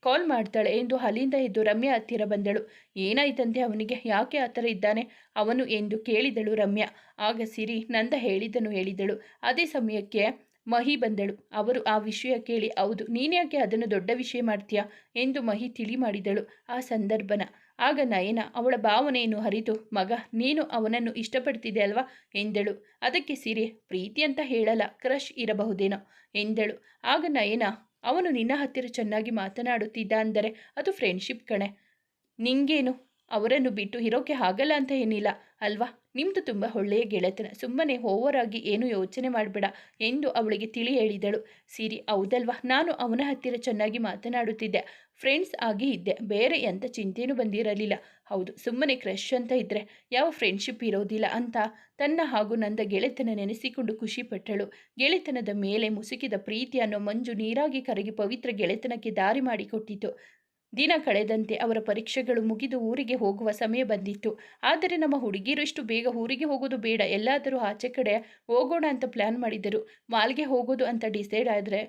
ಕಾಲ್ ಮಾಡ್ತಾಳೆ ಎಂದು ಅಲ್ಲಿಂದ ಎದ್ದು ರಮ್ಯಾ ಹತ್ತಿರ ಬಂದಳು. ಏನಾಯ್ತಂತೆ ಅವನಿಗೆ? ಯಾಕೆ ಆ ಥರ ಇದ್ದಾನೆ? ಅವನು ಎಂದು ಕೇಳಿದಳು ರಮ್ಯಾ. ಆಗ ಸಿರಿ ನಂದ ಹೇಳಿದನು ಹೇಳಿದಳು. ಅದೇ ಸಮಯಕ್ಕೆ ಮಹಿ ಬಂದಳು. ಅವರು ಆ ವಿಷಯ ಕೇಳಿ, ಹೌದು, ನೀನ್ಯಾಕೆ ಅದನ್ನು ದೊಡ್ಡ ವಿಷಯ ಮಾಡ್ತೀಯಾ? ಎಂದು ಮಹಿ ತಿಳಿ ಮಾಡಿದಳು. ಆ ಸಂದರ್ಭನ ಆಗ ನಯನ ಅವಳ ಭಾವನೆಯನ್ನು ಹರಿತು ಮಗ, ನೀನು ಅವನನ್ನು ಇಷ್ಟಪಡ್ತಿದ್ದೆ ಅಲ್ವಾ? ಎಂದಳು. ಅದಕ್ಕೆ ಸಿರಿ, ಪ್ರೀತಿ ಅಂತ ಹೇಳಲ್ಲ, ಕ್ರಶ್ ಇರಬಹುದೇನೋ? ಎಂದಳು. ಆಗ ನಯನ, ಅವನು ನಿನ್ನ ಹತ್ತಿರ ಚೆನ್ನಾಗಿ ಮಾತನಾಡುತ್ತಿದ್ದ ಅಂದರೆ ಅದು ಫ್ರೆಂಡ್ಶಿಪ್ ಕಣೆ. ನಿಂಗೇನು? ಅವರನ್ನು ಬಿಟ್ಟು ಇರೋಕೆ ಆಗಲ್ಲ ಅಂತ ಏನಿಲ್ಲ, ಅಲ್ವಾ? ನಿಮ್ಮದು ತುಂಬ ಒಳ್ಳೆಯ ಗೆಳೆತನ, ಸುಮ್ಮನೆ ಓವರ್ ಆಗಿ ಏನು ಯೋಚನೆ ಮಾಡಬೇಡ ಎಂದು ಅವಳಿಗೆ ತಿಳಿ ಹೇಳಿದಳು. ಸಿರಿ, ಹೌದಲ್ವಾ? ನಾನು ಅವನ ಹತ್ತಿರ ಚೆನ್ನಾಗಿ ಮಾತನಾಡುತ್ತಿದ್ದೆ. ಫ್ರೆಂಡ್ಸ್ ಆಗಿ ಇದ್ದೆ. ಬೇರೆ ಎಂಥ ಚಿಂತೆಯೂ ಬಂದಿರಲಿಲ್ಲ. ಹೌದು, ಸುಮ್ಮನೆ ಕ್ರಶ್ ಅಂತ ಇದ್ದರೆ ಯಾವ ಫ್ರೆಂಡ್ಶಿಪ್ ಇರೋದಿಲ್ಲ ಅಂತ ತನ್ನ ಹಾಗೂ ನಂದ ಗೆಳೆತನ ನೆನೆಸಿಕೊಂಡು ಖುಷಿಪಟ್ಟಳು ಗೆಳೆತನದ ಮೇಲೆ ಮುಸುಕಿದ ಪ್ರೀತಿ ಅನ್ನೋ ಮಂಜು ನೀರಾಗಿ ಕರಗಿ ಪವಿತ್ರ ಗೆಳೆತನಕ್ಕೆ ದಾರಿ ಮಾಡಿಕೊಟ್ಟಿತು. ದಿನ ಕಳೆದಂತೆ ಅವರ ಪರೀಕ್ಷೆಗಳು ಮುಗಿದು ಊರಿಗೆ ಹೋಗುವ ಸಮಯ ಬಂದಿತ್ತು. ಆದರೆ ನಮ್ಮ ಹುಡುಗಿರು ಇಷ್ಟು ಬೇಗ ಊರಿಗೆ ಹೋಗೋದು ಬೇಡ. ಎಲ್ಲಾದರೂ ಆಚೆ ಕಡೆ ಹೋಗೋಣ ಅಂತ ಪ್ಲ್ಯಾನ್ ಮಾಡಿದರು. ಮಾಲ್ಗೆ ಹೋಗೋದು ಅಂತ ಡಿಸೈಡ್ ಆದರೆ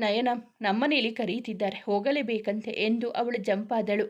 ನಯನ ನಮ್ಮನೇಲಿ ಕರೆಯುತ್ತಿದ್ದಾರೆ ಹೋಗಲೇಬೇಕಂತೆ ಎಂದು ಅವಳು ಜಂಪಾದಳು.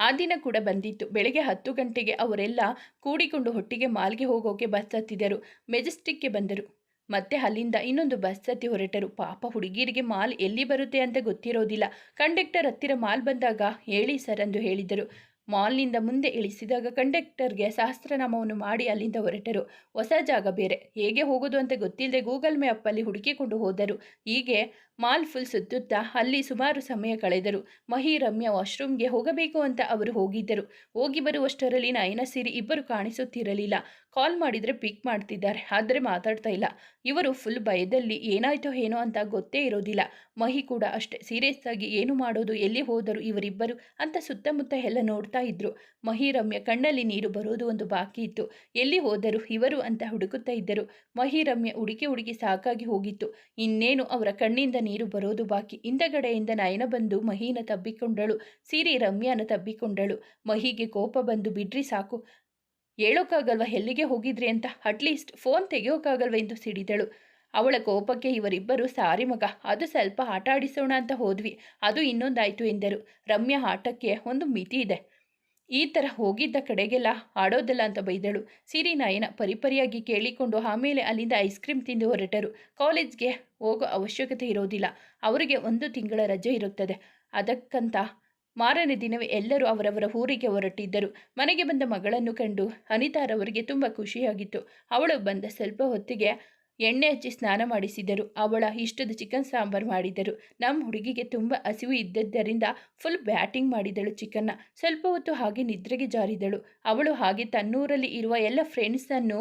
ಆ ದಿನ ಕೂಡ ಬಂದಿತ್ತು. ಬೆಳಗ್ಗೆ ಹತ್ತು ಗಂಟೆಗೆ ಅವರೆಲ್ಲ ಕೂಡಿಕೊಂಡು ಹೊಟ್ಟಿಗೆ ಮಾಲ್ಗೆ ಹೋಗೋಕೆ ಬಸ್ ಹತ್ತಿದರು ಮೆಜೆಸ್ಟಿಕ್ಗೆ ಬಂದರು. ಮತ್ತೆ ಅಲ್ಲಿಂದ ಇನ್ನೊಂದು ಬಸ್ ಹತ್ತಿ ಹೊರಟರು. ಪಾಪ ಹುಡುಗಿಯರಿಗೆ ಮಾಲ್ ಎಲ್ಲಿ ಬರುತ್ತೆ ಅಂತ ಗೊತ್ತಿರೋದಿಲ್ಲ. ಕಂಡಕ್ಟರ್ ಹತ್ತಿರ ಮಾಲ್ ಬಂದಾಗ, ಹೇಳಿ ಸರ್ ಎಂದು ಹೇಳಿದರು. ಮಾಲ್ನಿಂದ ಮುಂದೆ ಇಳಿಸಿದಾಗ ಕಂಡಕ್ಟರ್ಗೆ ಸಹಸ್ರನಾಮವನ್ನು ಮಾಡಿ ಅಲ್ಲಿಂದ ಹೊರಟರು. ಹೊಸ ಜಾಗ ಬೇರೆ. ಹೇಗೆ ಹೋಗೋದು ಅಂತ ಗೊತ್ತಿಲ್ಲದೆ ಗೂಗಲ್ ಮ್ಯಾಪಲ್ಲಿ ಹುಡುಕಿಕೊಂಡು ಹೋದರು. ಹೀಗೆ ಮಾಲ್ ಫುಲ್ ಸುತ್ತುತ್ತಾ ಅಲ್ಲಿ ಸುಮಾರು ಸಮಯ ಕಳೆದರು. ಮಹಿ, ರಮ್ಯ ವಾಶ್ರೂಮ್ಗೆ ಹೋಗಬೇಕು ಅಂತ ಅವರು ಹೋಗಿದ್ದರು. ಹೋಗಿ ಬರುವಷ್ಟರಲ್ಲಿ ನಯನ ಸಿರಿ ಇಬ್ಬರು ಕಾಣಿಸುತ್ತಿರಲಿಲ್ಲ. ಕಾಲ್ ಮಾಡಿದರೆ ಪಿಕ್ ಮಾಡ್ತಿದ್ದಾರೆ, ಆದರೆ ಮಾತಾಡ್ತಾ ಇಲ್ಲ. ಇವರು ಫುಲ್ ಭಯದಲ್ಲಿ ಏನಾಯ್ತೋ ಏನೋ ಅಂತ ಗೊತ್ತೇ ಇರೋದಿಲ್ಲ. ಮಹಿ ಕೂಡ ಅಷ್ಟೇ ಸೀರಿಯಸ್ ಆಗಿ ಏನು ಮಾಡೋದು, ಎಲ್ಲಿ ಹೋದರು ಇವರಿಬ್ಬರು ಅಂತ ಸುತ್ತಮುತ್ತ ಎಲ್ಲ ನೋಡ್ತಾ ಇದ್ರು. ಮಹಿ, ರಮ್ಯ ಕಣ್ಣಲ್ಲಿ ನೀರು ಬರೋದು ಒಂದು ಬಾಕಿ ಇತ್ತು. ಎಲ್ಲಿ ಹೋದರು ಇವರು ಅಂತ ಹುಡುಕುತ್ತಾ ಇದ್ದರು. ಮಹಿ, ರಮ್ಯ ಹುಡುಕಿ ಹುಡುಕಿ ಸಾಕಾಗಿ ಹೋಗಿತ್ತು. ಇನ್ನೇನು ಅವರ ಕಣ್ಣಿಂದ ನೀರು ಬರೋದು ಬಾಕಿ. ಹಿಂದಗಡೆಯಿಂದ ನಯನ ಬಂದು ಮಹಿನ ತಬ್ಬಿಕೊಂಡಳು. ಸಿರಿ, ರಮ್ಯಾನ ತಬ್ಬಿಕೊಂಡಳು. ಮಹಿಗೆ ಕೋಪ ಬಂದು, ಬಿಡ್ರಿ ಸಾಕು. ಹೇಳೋಕ್ಕಾಗಲ್ವ? ಎಲ್ಲಿಗೆ ಹೋಗಿದ್ರಿ ಅಂತ? ಅಟ್ಲೀಸ್ಟ್ ಫೋನ್ ತೆಗೆಯೋಕ್ಕಾಗಲ್ವ ಎಂದು ಸಿಡಿದಳು. ಅವಳ ಕೋಪಕ್ಕೆ ಇವರಿಬ್ಬರು, ಸಾರಿ ಮಗ, ಅದು ಸ್ವಲ್ಪ ಆಟ ಆಡಿಸೋಣ ಅಂತ ಹೋದ್ವಿ. ಅದು ಇನ್ನೊಂದಾಯಿತು ಎಂದರು. ರಮ್ಯಾ ಆಟಕ್ಕೆ ಒಂದು ಮಿತಿ ಇದೆ. ಈ ಥರ ಹೋಗಿದ್ದ ಕಡೆಗೆಲ್ಲ ಆಡೋದಲ್ಲ ಅಂತ ಬೈದಳು. ಸಿರಿ ನಯನ ಪರಿಪರಿಯಾಗಿ ಕೇಳಿಕೊಂಡು ಆಮೇಲೆ ಅಲ್ಲಿಂದ ಐಸ್ ಕ್ರೀಮ್ ತಿಂದು ಹೊರಟರು. ಕಾಲೇಜ್ಗೆ ಹೋಗೋ ಅವಶ್ಯಕತೆ ಇರೋದಿಲ್ಲ. ಅವರಿಗೆ ಒಂದು ತಿಂಗಳ ರಜೆ ಇರುತ್ತದೆ. ಅದಕ್ಕಂತ ಮಾರನೇ ದಿನವೇ ಎಲ್ಲರೂ ಅವರವರ ಊರಿಗೆ ಹೊರಟಿದ್ದರು. ಮನೆಗೆ ಬಂದ ಮಗಳನ್ನು ಕಂಡು ಅನಿತಾರವರಿಗೆ ತುಂಬ ಖುಷಿಯಾಗಿತ್ತು. ಅವಳು ಬಂದ ಸ್ವಲ್ಪ ಹೊತ್ತಿಗೆ ಎಣ್ಣೆ ಹಚ್ಚಿ ಸ್ನಾನ ಮಾಡಿಸಿದರು. ಅವಳ ಇಷ್ಟದ ಚಿಕನ್ ಸಾಂಬಾರು ಮಾಡಿದರು. ನಮ್ಮ ಹುಡುಗಿಗೆ ತುಂಬ ಹಸಿವು ಇದ್ದದ್ದರಿಂದ ಫುಲ್ ಬ್ಯಾಟಿಂಗ್ ಮಾಡಿದಳು ಚಿಕನ್ನ. ಸ್ವಲ್ಪ ಹೊತ್ತು ಹಾಗೆ ನಿದ್ರೆಗೆ ಜಾರಿದಳು. ಅವಳು ಹಾಗೆ ತನ್ನೂರಲ್ಲಿ ಇರುವ ಎಲ್ಲ ಫ್ರೆಂಡ್ಸನ್ನು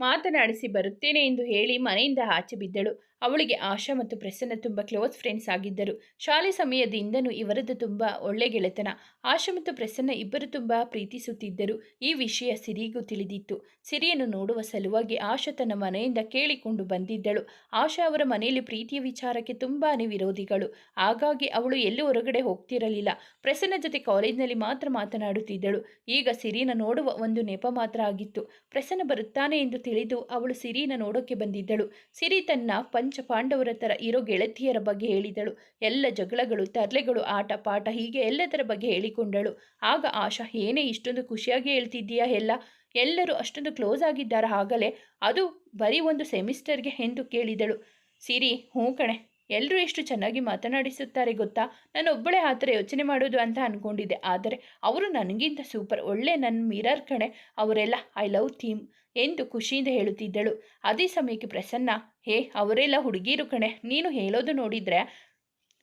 ಮಾತನಾಡಿಸಿ ಬರುತ್ತೇನೆ ಎಂದು ಹೇಳಿ ಮನೆಯಿಂದ ಆಚೆ ಬಿದ್ದಳು. ಅವಳಿಗೆ ಆಶಾ ಮತ್ತು ಪ್ರಸನ್ನ ತುಂಬ ಕ್ಲೋಸ್ ಫ್ರೆಂಡ್ಸ್ ಆಗಿದ್ದರು. ಶಾಲೆ ಸಮಯದಿಂದನೂ ಇವರದ್ದು ತುಂಬ ಒಳ್ಳೆ ಗೆಳೆತನ. ಆಶಾ ಮತ್ತು ಪ್ರಸನ್ನ ಇಬ್ಬರು ತುಂಬ ಪ್ರೀತಿಸುತ್ತಿದ್ದರು. ಈ ವಿಷಯ ಸಿರಿಗೂ ತಿಳಿದಿತ್ತು. ಸಿರಿಯನ್ನು ನೋಡುವ ಸಲುವಾಗಿ ಆಶಾ ತನ್ನ ಮನೆಯಿಂದ ಕೇಳಿಕೊಂಡು ಬಂದಿದ್ದಳು. ಆಶಾ ಅವರ ಮನೆಯಲ್ಲಿ ಪ್ರೀತಿಯ ವಿಚಾರಕ್ಕೆ ತುಂಬಾ ವಿರೋಧಿಗಳು. ಹಾಗಾಗಿ ಅವಳು ಎಲ್ಲೂ ಹೊರಗಡೆ ಹೋಗ್ತಿರಲಿಲ್ಲ. ಪ್ರಸನ್ನ ಜೊತೆ ಕಾಲೇಜಿನಲ್ಲಿ ಮಾತ್ರ ಮಾತನಾಡುತ್ತಿದ್ದಳು. ಈಗ ಸಿರಿನ ನೋಡುವ ಒಂದು ನೆಪ ಮಾತ್ರ ಆಗಿತ್ತು. ಪ್ರಸನ್ನ ಬರುತ್ತಾನೆ ಎಂದು ತಿಳಿದು ಅವಳು ಸಿರಿನ ನೋಡೋಕೆ ಬಂದಿದ್ದಳು. ಸಿರಿ ತನ್ನ ಪಾಂಡವರ ಥರ ಇರೋ ಗೆಳತಿಯರ ಬಗ್ಗೆ ಹೇಳಿದಳು. ಎಲ್ಲ ಜಗಳಗಳು, ತರಲೆಗಳು, ಆಟ ಪಾಠ ಹೀಗೆ ಎಲ್ಲದರ ಬಗ್ಗೆ ಹೇಳಿಕೊಂಡಳು. ಆಗ ಆಶಾ, ಏನೇ ಇಷ್ಟೊಂದು ಖುಷಿಯಾಗಿ ಹೇಳ್ತಿದ್ದೀಯಾ ಎಲ್ಲ ಎಲ್ಲರೂ ಅಷ್ಟೊಂದು ಕ್ಲೋಸ್ ಆಗಿದ್ದಾರ ಆಗಲೇ ಅದು ಬರೀ ಒಂದು ಸೆಮಿಸ್ಟರ್ಗೆ ಎಂದು ಕೇಳಿದಳು. ಸಿರಿ, ಹ್ಞೂ ಕಣೆ. ಎಲ್ಲರೂ ಎಷ್ಟು ಚೆನ್ನಾಗಿ ಮಾತನಾಡಿಸುತ್ತಾರೆ ಗೊತ್ತಾ? ನಾನು ಒಬ್ಬಳೇ ಆ ಥರ ಯೋಚನೆ ಮಾಡೋದು ಅಂತ ಅಂದ್ಕೊಂಡಿದ್ದೆ ಆದರೆ ಅವರು ನನಗಿಂತ ಸೂಪರ್ ಒಳ್ಳೆ ನನ್ನ ಮಿರರ್ ಕಣೆ. ಅವರೆಲ್ಲ, ಐ ಲವ್ ಥೀಮ್. ಎಂದು ಖುಷಿಯಿಂದ ಹೇಳುತ್ತಿದ್ದಳು. ಅದೇ ಸಮಯಕ್ಕೆ ಪ್ರಸನ್ನ, ಹೇ, ಅವರೆಲ್ಲ ಹುಡುಗಿರು ಕಣೆ. ನೀನು ಹೇಳೋದು ನೋಡಿದರೆ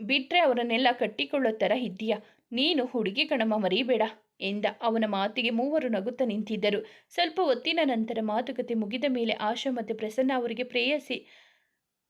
ಬಿಟ್ಟರೆ ಅವರನ್ನೆಲ್ಲ ಕಟ್ಟಿಕೊಳ್ಳೋ ಥರ ಇದ್ದೀಯ. ನೀನು ಹುಡುಗಿ ಕಣಮ್ಮ ಮರೀಬೇಡ ಎಂದ. ಅವನ ಮಾತಿಗೆ ಮೂವರು ನಗುತ್ತಾ ನಿಂತಿದ್ದರು. ಸ್ವಲ್ಪ ಹೊತ್ತಿನ ನಂತರ ಮಾತುಕತೆ ಮುಗಿದ ಮೇಲೆ ಆಶಾ ಮತ್ತು ಪ್ರಸನ್ನ ಅವರಿಗೆ ಪ್ರೇಯಸಿ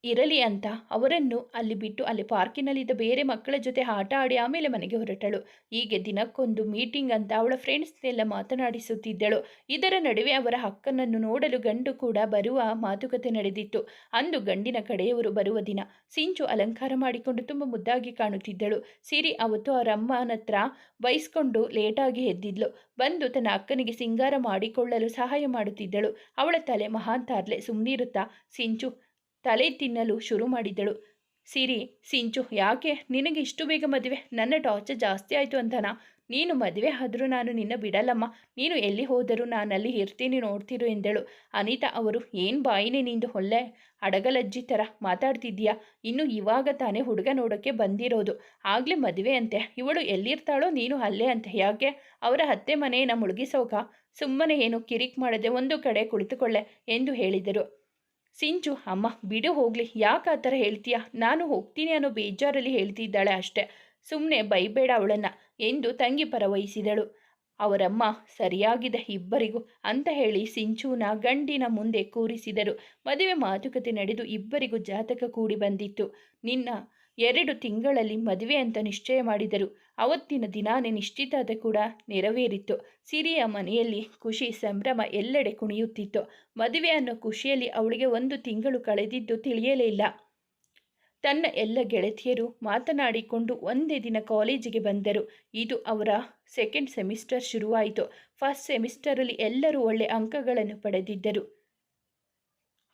ಇರಲಿ ಅಂತ ಅವರನ್ನು ಅಲ್ಲಿ ಬಿಟ್ಟು ಅಲ್ಲಿ ಪಾರ್ಕಿನಲ್ಲಿದ್ದ ಬೇರೆ ಮಕ್ಕಳ ಜೊತೆ ಆಟ ಆಡಿ ಆಮೇಲೆ ಮನೆಗೆ ಹೊರಟಳು. ಹೀಗೆ ದಿನಕ್ಕೊಂದು ಮೀಟಿಂಗ್ ಅಂತ ಅವಳ ಫ್ರೆಂಡ್ಸ್ನೆಲ್ಲ ಮಾತನಾಡಿಸುತ್ತಿದ್ದಳು. ಇದರ ನಡುವೆ ಅವರ ಹಕ್ಕನನ್ನು ನೋಡಲು ಗಂಡು ಕೂಡ ಬರುವ ಮಾತುಕತೆ ನಡೆದಿತ್ತು. ಅಂದು ಗಂಡಿನ ಕಡೆಯವರು ಬರುವ ದಿನ ಸಿಂಚು ಅಲಂಕಾರ ಮಾಡಿಕೊಂಡು ತುಂಬ ಮುದ್ದಾಗಿ ಕಾಣುತ್ತಿದ್ದಳು. ಸಿರಿ ಅವತ್ತು ಅವರ ಅಮ್ಮನತ್ರ ಬಯಸ್ಕೊಂಡು ಲೇಟಾಗಿ ಎದ್ದಿದ್ಲು. ಬಂದು ತನ್ನ ಅಕ್ಕನಿಗೆ ಸಿಂಗಾರ ಮಾಡಿಕೊಳ್ಳಲು ಸಹಾಯ ಮಾಡುತ್ತಿದ್ದಳು. ಅವಳ ತಲೆ ಮಹಾಂತಾರ್ಲೆ ಸುಮ್ಮನಿರುತ್ತಾ ಸಿಂಚು ತಲೆ ತಿನ್ನಲು ಶುರು ಮಾಡಿದ್ದಳು. ಸಿರಿ, ಸಿಂಚು, ಯಾಕೆ? ನಿನಗೆ ಇಷ್ಟು ಬೇಗ ಮದುವೆ? ನನ್ನ ಟಾರ್ಚರ್ ಜಾಸ್ತಿ ಆಯಿತು ಅಂತನಾ ನೀನು ಮದುವೆ ಆದರೂ ನಾನು ನಿನ್ನ ಬಿಡಲ್ಲಮ್ಮ. ನೀನು ಎಲ್ಲಿ ಹೋದರೂ ನಾನಲ್ಲಿ ಇರ್ತೀನಿ ನೋಡ್ತಿರು ಎಂದಳು. ಅನಿತಾ ಅವರು, ಏನು ಬಾಯಿನೇ ನಿಂದು ಒಳ್ಳೆ ಅಡಗಲಜ್ಜಿ ಥರ ಮಾತಾಡ್ತಿದ್ದೀಯಾ? ಇನ್ನು ಇವಾಗ ತಾನೇ ಹುಡುಗ ನೋಡೋಕ್ಕೆ ಬಂದಿರೋದು. ಆಗಲೇ ಮದುವೆ ಅಂತೆ. ಇವಳು ಎಲ್ಲಿರ್ತಾಳೋ ನೀನು ಅಲ್ಲೇ ಅಂತೆ. ಯಾಕೆ? ಅವರ ಅತ್ತೆ ಮನೆಯನ್ನು ಮುಳುಗಿಸೋಕ? ಸುಮ್ಮನೆ ಏನು ಕಿರಿಕ್ ಮಾಡದೆ ಒಂದು ಕಡೆ ಕುಳಿತುಕೊಳ್ಳೆ ಎಂದು ಹೇಳಿದರು. ಸಿಂಚು, ಅಮ್ಮ, ಬಿಡು ಹೋಗಲಿ. ಯಾಕೆ ಆ ಥರ ಹೇಳ್ತೀಯಾ? ನಾನು ಹೋಗ್ತೀನಿ ಅನ್ನೋ ಬೇಜಾರಲ್ಲಿ ಹೇಳ್ತಿದ್ದಾಳೆ ಅಷ್ಟೆ. ಸುಮ್ಮನೆ ಬೈಬೇಡ ಅವಳನ್ನು ಎಂದು ತಂಗಿ ಪರವಹಿಸಿದಳು ಅವರಮ್ಮ, ಸರಿಯಾಗಿದೆ ಇಬ್ಬರಿಗೂ ಅಂತ ಹೇಳಿ ಸಿಂಚೂನ ಗಂಡಿನ ಮುಂದೆ ಕೂರಿಸಿದರು. ಮದುವೆ ಮಾತುಕತೆ ನಡೆದು ಇಬ್ಬರಿಗೂ ಜಾತಕ ಕೂಡಿ ಬಂದಿತ್ತು. ನಿನ್ನ ಎರಡು ತಿಂಗಳಲ್ಲಿ ಮದುವೆ ಅಂತ ನಿಶ್ಚಯ ಮಾಡಿದರು. ಅವತ್ತಿನ ದಿನಾನೇ ನಿಶ್ಚಿತಾದ ಕೂಡ ನೆರವೇರಿತ್ತು ಸಿರಿಯ ಮನೆಯಲ್ಲಿ ಖುಷಿ, ಸಂಭ್ರಮ ಎಲ್ಲೆಡೆ ಕುಣಿಯುತ್ತಿತ್ತು. ಮದುವೆ ಅನ್ನೋ ಖುಷಿಯಲ್ಲಿ ಅವಳಿಗೆ ಒಂದು ತಿಂಗಳು ಕಳೆದಿದ್ದು ತಿಳಿಯಲೇ ಇಲ್ಲ. ತನ್ನ ಎಲ್ಲ ಗೆಳತಿಯರು ಮಾತನಾಡಿಕೊಂಡು ಒಂದೇ ದಿನ ಕಾಲೇಜಿಗೆ ಬಂದರು. ಇದು ಅವರ ಸೆಕೆಂಡ್ ಸೆಮಿಸ್ಟರ್ ಶುರುವಾಯಿತು. ಫಸ್ಟ್ ಸೆಮಿಸ್ಟರಲ್ಲಿ ಎಲ್ಲರೂ ಒಳ್ಳೆ ಅಂಕಗಳನ್ನು ಪಡೆದಿದ್ದರು.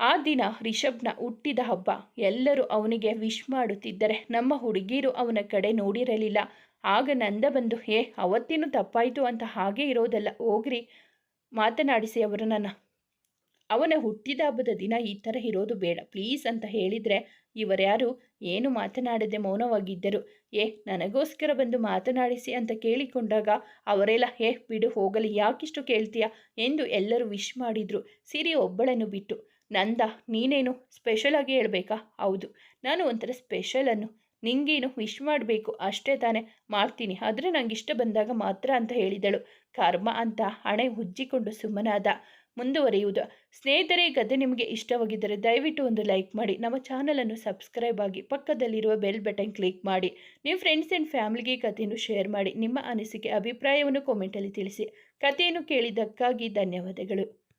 ಆ ದಿನ ರಿಷಬ್ನ ಹುಟ್ಟಿದ ಹಬ್ಬ. ಎಲ್ಲರೂ ಅವನಿಗೆ ವಿಶ್ ಮಾಡುತ್ತಿದ್ದರೆ ನಮ್ಮ ಹುಡುಗಿರು ಅವನ ಕಡೆ ನೋಡಿರಲಿಲ್ಲ. ಆಗ ನಂದ ಬಂದು, ಹೇ, ಅವತ್ತಿನೂ ತಪ್ಪಾಯಿತು ಅಂತ ಹಾಗೆ ಇರೋದಲ್ಲ, ಹೋಗ್ರಿ, ಮಾತನಾಡಿಸಿ ಅವರು ನನ್ನ ಅವನ ಹುಟ್ಟಿದ ಹಬ್ಬದ ದಿನ ಈ ಥರ ಇರೋದು ಬೇಡ, ಪ್ಲೀಸ್, ಅಂತ ಹೇಳಿದರೆ ಇವರ್ಯಾರು, ಏನು ಮಾತನಾಡದೆ ಮೌನವಾಗಿದ್ದರು. ಏ, ನನಗೋಸ್ಕರ ಬಂದು ಮಾತನಾಡಿಸಿ ಅಂತ ಕೇಳಿಕೊಂಡಾಗ ಅವರೆಲ್ಲ, ಹೇ, ಬಿಡು, ಹೋಗಲಿ, ಯಾಕಿಷ್ಟು ಕೇಳ್ತೀಯ? ಎಂದು ಎಲ್ಲರೂ ವಿಶ್ ಮಾಡಿದರು. ಸಿರಿ ಒಬ್ಬಳನ್ನು ಬಿಟ್ಟು ನಂದ, ನೀನೇನು ಸ್ಪೆಷಲ್ ಆಗಿ ಹೇಳಬೇಕಾ? ಹೌದು, ನಾನು ಒಂಥರ ಸ್ಪೆಷಲನ್ನು ನಿಂಗೇನು ವಿಶ್ ಮಾಡಬೇಕು, ಅಷ್ಟೇ ತಾನೇ ಮಾಡ್ತೀನಿ. ಆದರೆ ನಂಗೆ ಇಷ್ಟ ಬಂದಾಗ ಮಾತ್ರ ಅಂತ ಹೇಳಿದಳು. ಕರ್ಮ ಅಂತ ಹಣೆ ಉಜ್ಜಿಕೊಂಡು ಸುಮ್ಮನಾದ. ಮುಂದುವರಿಯುವುದು. ಸ್ನೇಹಿತರೆ ಕಥೆ ನಿಮಗೆ ಇಷ್ಟವಾಗಿದ್ದರೆ ದಯವಿಟ್ಟು ಒಂದು ಲೈಕ್ ಮಾಡಿ. ನಮ್ಮ ಚಾನಲನ್ನು ಸಬ್ಸ್ಕ್ರೈಬ್ ಆಗಿ ಪಕ್ಕದಲ್ಲಿರುವ ಬೆಲ್ ಬಟನ್ ಕ್ಲಿಕ್ ಮಾಡಿ. ನಿಮ್ಮ ಫ್ರೆಂಡ್ಸ್ ಆ್ಯಂಡ್ ಫ್ಯಾಮಿಲಿಗೆ ಕಥೆಯನ್ನು ಶೇರ್ ಮಾಡಿ. ನಿಮ್ಮ ಅನಿಸಿಕೆ, ಅಭಿಪ್ರಾಯವನ್ನು ಕಾಮೆಂಟಲ್ಲಿ ತಿಳಿಸಿ. ಕಥೆಯನ್ನು ಕೇಳಿದ್ದಕ್ಕಾಗಿ ಧನ್ಯವಾದಗಳು.